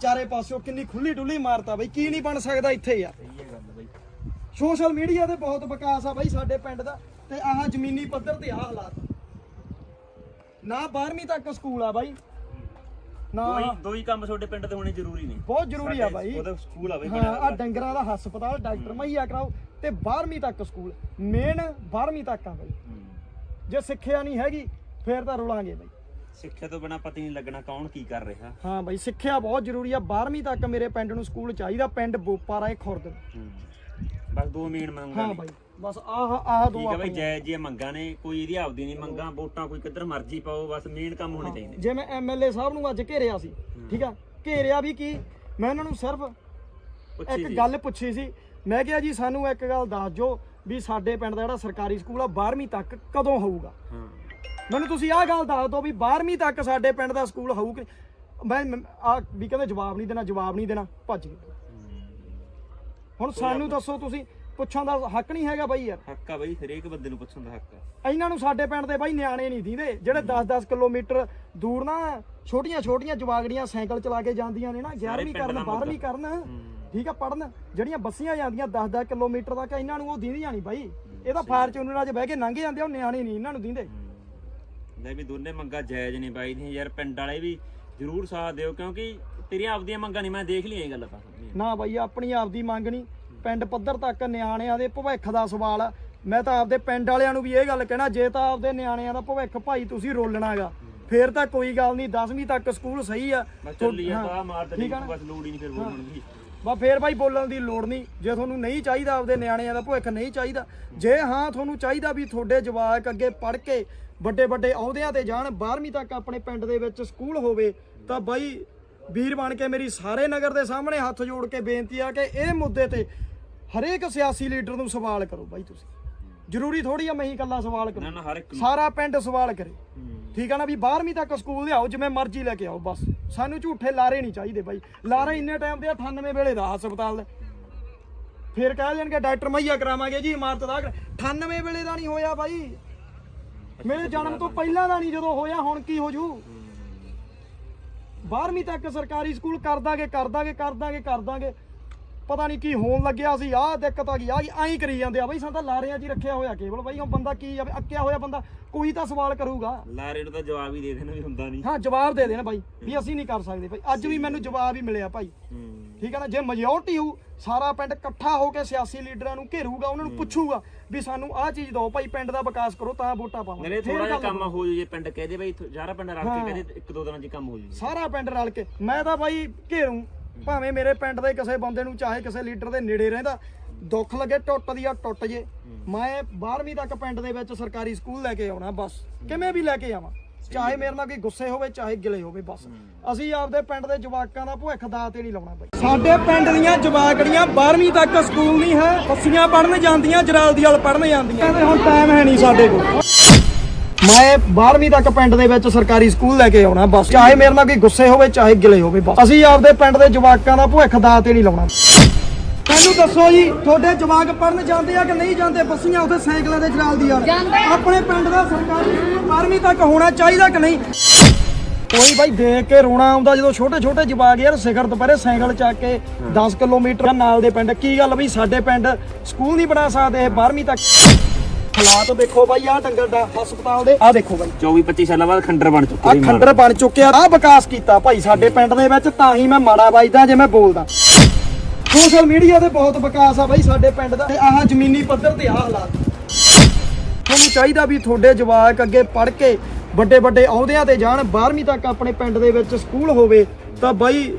ਚਾਰੇ ਪਾਸਿਓਂ ਕਿੰਨੀ ਖੁੱਲੀ ਡੁੱਲੀ ਇਮਾਰਤ ਆ ਬਾਈ ਕੀ ਨਹੀਂ ਬਣ ਸਕਦਾ ਇੱਥੇ ਯਾਰ। ਸਹੀ ਹੈ ਗੱਲ ਬਈ। ਸੋਸ਼ਲ ਮੀਡੀਆ ਤੇ ਬਹੁਤ ਵਿਕਾਸ ਆ ਬਾਈ ਸਾਡੇ ਪਿੰਡ ਦਾ ਤੇ ਆਹ ਜ਼ਮੀਨੀ ਪੱਧਰ ਤੇ ਆਹ ਹਾਲਾਤ। ਨਾ 12ਵੀਂ ਤੱਕ ਸਕੂਲ ਆ ਬਾਈ। ਨਾ ਦੋ ਹੀ ਦੋ ਹੀ ਕੰਮ ਤੁਹਾਡੇ ਪਿੰਡ ਤੇ ਹੋਣੇ ਜ਼ਰੂਰੀ ਨੇ। ਬਹੁਤ ਜ਼ਰੂਰੀ ਆ ਬਾਈ। ਉਹਦਾ ਸਕੂਲ ਆ ਬਈ ਹਾਂ ਆ ਡੰਗਰਾਂ ਦਾ ਹਸਪਤਾਲ ਡਾਕਟਰ ਮੁਹੱਈਆ ਕਰਾਓ। ਤੇ 12ਵੀਂ ਤੱਕ ਸਕੂਲ। ਮੇਨ 12ਵੀਂ ਤੱਕ ਆ ਬਾਈ। ਜੇ ਸਿੱਖਿਆ ਨਹੀਂ ਹੈਗੀ ਫੇਰ ਤਾਂ ਰੁਲਾਂਗੇ ਬਾਈ। ਸਿੱਖਿਆ ਤੋਂ ਬਿਨਾ ਪਤਾ ਨਹੀਂ ਲੱਗਣਾ ਕੌਣ ਕੀ ਕਰ ਰਿਹਾ। ਹਾਂ ਬਾਈ ਸਿੱਖਿਆ ਬਹੁਤ ਜ਼ਰੂਰੀ ਆ। 12ਵੀਂ ਤੱਕ ਮੇਰੇ ਪਿੰਡ ਨੂੰ ਸਕੂਲ ਚਾਹੀਦਾ ਪਿੰਡ ਬੋਪਾ ਰਾਏ ਖੁਰਦ ਬਸ ਦੋ ਮੀਨ ਮੰਗਾਂ ਹਾਂ ਬਾਈ ਬਸ ਆਹ ਆਹ ਦੋ ਠੀਕ ਹੈ ਬਈ। ਜੈ ਜੀ ਮੰਗਾਂ ਨੇ ਕੋਈ ਇਹਦੀ ਆਪਦੀ ਨਹੀਂ ਮੰਗਾਂ ਵੋਟਾਂ ਕੋਈ ਕਿੱਧਰ ਮਰਜ਼ੀ ਪਾਓ ਬਸ ਮੇਨ ਕੰਮ ਹੋਣੇ ਚਾਹੀਦੇ। ਜੇ ਮੈਂ ਐਮਐਲਏ ਸਾਹਿਬ ਨੂੰ ਅੱਜ ਘੇਰਿਆ ਸੀ ਠੀਕ ਆ? ਘੇਰਿਆ ਵੀ ਕੀ? ਮੈਂ ਉਹਨਾਂ ਨੂੰ ਸਿਰਫ ਇੱਕ ਗੱਲ ਪੁੱਛੀ ਸੀ ਮੈਂ ਕਿਹਾ ਜੀ ਸਾਨੂੰ ਇੱਕ ਗੱਲ ਦੱਸ ਜੋ ਵੀ ਸਾਡੇ ਪਿੰਡ ਦਾ ਜਿਹੜਾ ਸਰਕਾਰੀ ਸਕੂਲ ਆ 12ਵੀਂ ਤੱਕ ਕਦੋਂ ਹੋਊਗਾ? ਮੈਨੂੰ ਤੁਸੀਂ ਆਹ ਗੱਲ ਦੱਸ ਦਿਓ ਵੀ 12ਵੀਂ ਤੱਕ ਸਾਡੇ ਪਿੰਡ ਦਾ ਸਕੂਲ ਹੋਊ ਕਿ ਮੈਂ ਆ ਵੀ ਕਹਿੰਦੇ ਜਵਾਬ ਨਹੀਂ ਦੇਣਾ ਜਵਾਬ ਨਹੀਂ ਦੇਣਾ ਭੱਜ ਗਏ। ਹੁਣ ਸਾਨੂੰ ਦੱਸੋ ਤੁਸੀਂ ਪੁੱਛਣ ਦਾ ਹੱਕ ਨਹੀਂ ਹੈਗਾ ਬਾਈ ਯਾਰ। ਹੱਕ ਆ ਬਈ ਹਰੇਕ ਬੰਦੇ ਨੂੰ ਪੁੱਛਣ ਦਾ ਹੱਕ ਆ। ਇਹਨਾਂ ਨੂੰ ਸਾਡੇ ਪਿੰਡ ਦੇ ਬਾਈ ਨਿਆਣੇ ਨਹੀਂ ਦੀਂਦੇ ਜਿਹੜੇ 10-10 ਕਿਲੋਮੀਟਰ ਦੂਰ ਨਾ ਛੋਟੀਆਂ ਛੋਟੀਆਂ ਜਵਾਗੜੀਆਂ ਸਾਈਕਲ ਚਲਾ ਕੇ ਜਾਂਦੀਆਂ ਨੇ ਨਾ 11ਵੀਂ ਪਿੰਡ ਕਰਨ ਦਾ 12ਵੀਂ ਕਰਨ। ਠੀਕ ਆ ਪੜਨ ਜਿਹੜੀਆਂ ਬੱਸੀਆਂ ਜਾਂਦੀਆਂ 10-10 ਕਿਲੋਮੀਟਰ ਤੱਕ ਇਹਨਾਂ ਨੂੰ ਉਹ ਦੀਂਦੀਆਂ ਨਹੀਂ ਬਾਈ। ਇਹ ਤਾਂ ਫਾਰਚੂਨਰਾਂ 'ਚ ਬਹਿ ਕੇ ਲੰਘ ਜਾਂਦੇ ਉਹ ਨਿਆਣੇ ਨਹੀਂ ਇਹਨਾਂ ਨੂੰ ਦੀਂਦੇ। ਲੈ ਵੀ ਦੋਨੇ ਮੰਗਾਂ ਜਾਇਜ਼ ਨਹੀਂ ਬਾਈ ਦੀਆਂ। ਯਾਰ ਪਿੰਡ ਵਾਲੇ ਵੀ ਜ਼ਰੂਰ ਸਾਥ ਦਿਓ ਕਿਉਂਕਿ ਤੇਰੀਆਂ ਆਪਦੀਆਂ ਮੰਗਾਂ ਨਹੀਂ ਮੈਂ ਦੇਖ ਲਈਆਂ ਇਹ ਗੱਲ ਤਾਂ ਨਾ ਬਾਈ ਆਪਣੀ ਆਪਦੀ ਮੰਗ ਨਹੀਂ ਪਿੰਡ ਪੱਧਰ ਤੱਕ ਨਿਆਣਿਆਂ ਦੇ ਭਵਿੱਖ ਦਾ ਸਵਾਲ ਆ। ਮੈਂ ਤਾਂ ਆਪਦੇ ਪਿੰਡ ਵਾਲਿਆਂ ਨੂੰ ਵੀ ਇਹ ਗੱਲ ਕਹਿਣਾ ਜੇ ਤਾਂ ਆਪਦੇ ਨਿਆਣਿਆਂ ਦਾ ਭਵਿੱਖ ਭਾਈ ਤੁਸੀਂ ਰੋਲਣਾਗਾ ਫੇਰ ਤਾਂ ਕੋਈ ਗੱਲ ਨਹੀਂ 10ਵੀਂ ਤੱਕ ਸਕੂਲ ਸਹੀ ਆ। ਠੀਕ ਆ? ਬਸ ਲੋੜ ਹੀ ਨਹੀਂ ਫਿਰ ਬੋਲਣ ਦੀ। ਬਾ ਫੇਰ ਬਾਈ ਬੋਲਣ ਦੀ ਲੋੜ ਨਹੀਂ। ਜੇ ਤੁਹਾਨੂੰ ਨਹੀਂ ਚਾਹੀਦਾ ਆਪਦੇ ਨਿਆਣਿਆਂ ਦਾ ਭਵਿੱਖ ਨਹੀਂ ਚਾਹੀਦਾ, ਜੇ ਹਾਂ ਤੁਹਾਨੂੰ ਚਾਹੀਦਾ ਵੀ ਤੁਹਾਡੇ ਜਵਾਕ ਅੱਗੇ ਪੜ੍ਹ ਕੇ ਵੱਡੇ ਵੱਡੇ ਅਹੁਦਿਆਂ ਤੇ ਜਾਣ 12ਵੀਂ ਤੱਕ ਆਪਣੇ ਪਿੰਡ ਦੇ ਵਿੱਚ ਸਕੂਲ ਹੋਵੇ, ਤਾਂ ਬਾਈ ਵੀਰ ਬਣ ਕੇ ਮੇਰੀ ਸਾਰੇ ਨਗਰ ਦੇ ਸਾਹਮਣੇ ਹੱਥ ਜੋੜ ਕੇ ਬੇਨਤੀ ਆ ਕਿ ਇਹ ਮੁੱਦੇ ਤੇ ਹਰੇਕ ਸਿਆਸੀ ਲੀਡਰ ਨੂੰ ਸਵਾਲ ਕਰੋ ਬਾਈ ਤੁਸੀਂ। ਜ਼ਰੂਰੀ ਥੋੜੀ ਆ ਮੈਂ ਹੀ ਇਕੱਲਾ ਸਵਾਲ ਨਾ ਕਰੂੰ। ਨਾ ਹਰ ਇੱਕ ਨੂੰ। ਸਾਰਾ ਪਿੰਡ ਸਵਾਲ ਕਰੇ। ਠੀਕ ਆ ਨਾ ਵੀ 12ਵੀਂ ਤੱਕ ਸਕੂਲ ਲਿਆਓ ਜਿਵੇਂ ਮਰਜ਼ੀ ਲੈ ਕੇ ਆਓ ਬਸ। ਸਾਨੂੰ ਝੂਠੇ ਲਾਰੇ ਨਹੀਂ ਚਾਹੀਦੇ ਬਾਈ। ਲਾਰੇ ਇੰਨੇ ਟਾਈਮ ਦੇ ਆ, 98 ਵੇਲੇ ਦਾ ਹਸਪਤਾਲ। ਦੇ ਫਿਰ ਕਹਿ ਦੇਣਗੇ ਡਾਕਟਰ ਮਈਆ ਕਰਾਵਾਂਗੇ ਜੀ ਇਮਾਰਤ ਦਾ 98 ਵੇਲੇ ਦਾ ਨਹੀਂ ਹੋਇਆ ਬਾਈ। ਮੇਰੇ ਜਨਮ ਤੋਂ ਪਹਿਲਾਂ ਦਾ ਨਹੀਂ ਜਦੋਂ ਹੋਇਆ ਹੁਣ ਕੀ ਹੋ ਜੂ? 12ਵੀਂ ਤੱਕ ਸਰਕਾਰੀ ਸਕੂਲ ਕਰ ਦਾਂਗੇ ਕਰ ਦਾਂਗੇ ਕਰ ਦਾਂਗੇ ਕਰ ਦਾਂਗੇ ਪਤਾ ਨਹੀਂ ਕੀ ਹੋਣ ਲੱਗਿਆ ਸੀ ਆਹ ਦਿੱਕਤ ਆ ਗਈ ਆ ਐਂ ਕਰੀ ਜਾਂਦੇ ਆ ਬਾਈ ਸਾਨੂੰ ਤਾਂ ਲਾਰਿਆਂ 'ਚ ਹੀ ਰੱਖਿਆ ਹੋਇਆ ਕੇਵਲ ਬਾਈ ਹੁਣ ਬੰਦਾ ਕੀ ਜਾਵੇ ਅੱਕਿਆ ਹੋਇਆ ਬੰਦਾ ਕੋਈ ਤਾਂ ਸਵਾਲ ਕਰੂਗਾ। ਲਾਰੇ ਨੂੰ ਤਾਂ ਜਵਾਬ ਹੀ ਦੇ ਦੇਣਾ ਵੀ ਹੁੰਦਾ ਨਹੀਂ। ਹਾਂ ਜਵਾਬ ਦੇ ਦੇਣਾ ਬਾਈ ਵੀ ਅਸੀਂ ਨਹੀਂ ਕਰ ਸਕਦੇ ਭਾਈ ਅੱਜ ਵੀ ਮੈਨੂੰ ਜਵਾਬ ਹੀ ਮਿਲਿਆ ਭਾਈ। ਠੀਕ ਹੈ ਨਾ ਜੇ ਮੈਜੋਰਟੀ ਹੋ ਸਾਰਾ ਪਿੰਡ ਇਕੱਠਾ ਹੋ ਕੇ ਸਿਆਸੀ ਲੀਡਰਾਂ ਨੂੰ ਘੇਰੂਗਾ ਉਹਨਾਂ ਨੂੰ ਪੁੱਛੂਗਾ ਵੀ ਸਾਨੂੰ ਆਹ ਚੀਜ਼ ਦਿਓ ਭਾਈ ਪਿੰਡ ਦਾ ਵਿਕਾਸ ਕਰੋ ਤਾਂ ਵੋਟਾਂ ਪਾਵਾਂਗੇ। ਮੇਰੇ ਥੋੜਾ ਜਿਹਾ ਕੰਮ ਹੋ ਜੂ ਜੇ ਪਿੰਡ ਕਹਦੇ ਬਈ ਸਾਰਾ ਪਿੰਡ ਰਲ। ਕੇ ਕਹਦੇ ਇੱਕ ਦੋ ਦਿਨਾਂ 'ਚ ਕੰਮ ਹੋ ਜੂ। ਸਾਰਾ ਪਿੰਡ ਰਲ ਕੇ। ਮੈਂ ਤਾਂ ਬਾਈ ਘੇਰੂ। ਭਾਵੇਂ ਮੇਰੇ ਪਿੰਡ ਦੇ ਕਿਸੇ ਬੰਦੇ ਨੂੰ ਚਾਹੇ ਕਿਸੇ ਲੀਡਰ ਦੇ ਨੇੜੇ ਰਹਿੰਦਾ ਦੁੱਖ ਲੱਗੇ ਟੁੱਟਦੀ ਆ ਟੁੱਟ ਜੇ। ਮੈਂ 12ਵੀਂ ਤੱਕ ਪਿੰਡ ਦੇ ਵਿੱਚ ਸਰਕਾਰੀ ਸਕੂਲ ਲੈ ਕੇ ਆਉਣਾ ਬਸ। ਕਿਵੇਂ ਵੀ ਲੈ ਕੇ ਆਵਾਂ। ਚਾਹੇ ਮੇਰੇ ਨਾਲ ਕੋਈ ਗੁੱਸੇ ਹੋਵੇ ਚਾਹੇ ਗਿਲੇ ਹੋਵੇ ਬਸ। ਅਸੀਂ ਆਪਦੇ ਪਿੰਡ ਦੇ ਜਵਾਕਾਂ ਦਾ ਭਵਿੱਖ ਦਾ ਤੇ ਨਹੀਂ ਲਾਉਣਾ ਬਾਈ। ਸਾਡੇ ਪਿੰਡ ਦੀਆਂ ਜਵਾਕੜੀਆਂ 12ਵੀਂ ਤੱਕ ਸਕੂਲ ਨਹੀਂ ਹੈ। ਬੱਸੀਆਂ ਪੜਨ ਜਾਂਦੀਆਂ ਜਰਾਲਦੀ ਵਾਲ ਪੜਨ ਜਾਂਦੀਆਂ। ਹੁਣ ਟਾਈਮ ਹੈ ਨਹੀਂ ਸਾਡੇ ਕੋਲ। ਮੈਂ 12ਵੀਂ ਤੱਕ ਪਿੰਡ ਦੇ ਵਿੱਚ ਸਰਕਾਰੀ ਸਕੂਲ ਲੈ ਕੇ ਆਉਣਾ ਬਸ। ਚਾਹੇ ਮੇਰੇ ਨਾਲ ਕੋਈ ਗੁੱਸੇ ਹੋਵੇ ਚਾਹੇ ਗਿਲੇ ਹੋਵੇ ਬਸ। ਅਸੀਂ ਆਪਦੇ ਪਿੰਡ ਦੇ ਜਵਾਕਾਂ ਦਾ ਭਵਿੱਖ ਦਾ ਤੇ ਨਹੀਂ ਲਾਉਣਾ। ਮੈਨੂੰ ਦੱਸੋ ਜੀ ਤੁਹਾਡੇ ਜਵਾਕ ਪੜਨ ਜਾਂਦੇ ਆ ਕਿ ਨਹੀਂ ਜਾਂਦੇ? ਬੱਸੀਆਂ ਉੱਥੇ ਸਾਈਕਲਾਂ ਤੇ ਚਲਾਲਦੀ ਆ। ਆਪਣੇ ਪਿੰਡ ਦਾ ਸਰਕਾਰੀ ਸਕੂਲ 12ਵੀਂ ਤੱਕ ਹੋਣਾ ਚਾਹੀਦਾ ਕਿ ਨਹੀਂ? ਕੋਈ ਬਾਈ ਦੇਖ ਕੇ ਰੋਣਾ ਆਉਂਦਾ ਜਦੋਂ ਛੋਟੇ ਛੋਟੇ ਜਵਾਕ ਯਾਰ ਸਿਖਰ ਦੁਪਹਿਰੇ ਸਾਈਕਲ ਚੱਕ ਕੇ 10 ਕਿਲੋਮੀਟਰ ਨਾਲ ਦੇ ਪਿੰਡ। ਕੀ ਗੱਲ ਬਈ ਸਾਡੇ ਪਿੰਡ ਸਕੂਲ ਨਹੀਂ ਬਣਾ ਸਕਦੇ ਇਹ 12ਵੀਂ ਤੱਕ? ਹਾਲਾਤ ਦੇਖੋ ਬਾਈ ਆਹ ਡੰਗਰ ਦਾ ਹਸਪਤਾਲ ਦੇ ਆਹ ਦੇਖੋ ਬਾਈ। 24 25 ਸਾਲਾਂ ਬਾਅਦ ਖੰਡਰ ਬਣ ਚੁੱਕੇ ਆ ਖੰਡਰ ਬਣ ਚੁੱਕਿਆ ਆ ਵਿਕਾਸ ਕੀਤਾ ਭਾਈ ਸਾਡੇ ਪਿੰਡ ਦੇ ਵਿੱਚ ਤਾਂ ਹੀ ਮੈਂ ਮਾੜਾ ਵੱਜਦਾ ਜੇ ਮੈਂ ਬੋਲਦਾ। ਸੋਸ਼ਲ ਮੀਡੀਆ ਤੇ ਬਹੁਤ ਵਿਕਾਸ ਆ ਬਾਈ ਸਾਡੇ ਪਿੰਡ ਦਾ ਤੇ ਆਹ ਜ਼ਮੀਨੀ ਪੱਧਰ ਤੇ ਆਹ ਹਾਲਾਤ। ਤੁਹਾਨੂੰ ਚਾਹੀਦਾ ਵੀ ਤੁਹਾਡੇ ਜਵਾਕ ਅੱਗੇ ਪੜ੍ਹ ਕੇ ਵੱਡੇ ਵੱਡੇ ਅਹੁਦਿਆਂ ਤੇ ਜਾਣ 12ਵੀਂ ਤੱਕ ਆਪਣੇ ਪਿੰਡ ਦੇ ਵਿੱਚ ਸਕੂਲ ਹੋਵੇ ਤਾਂ ਬਾਈ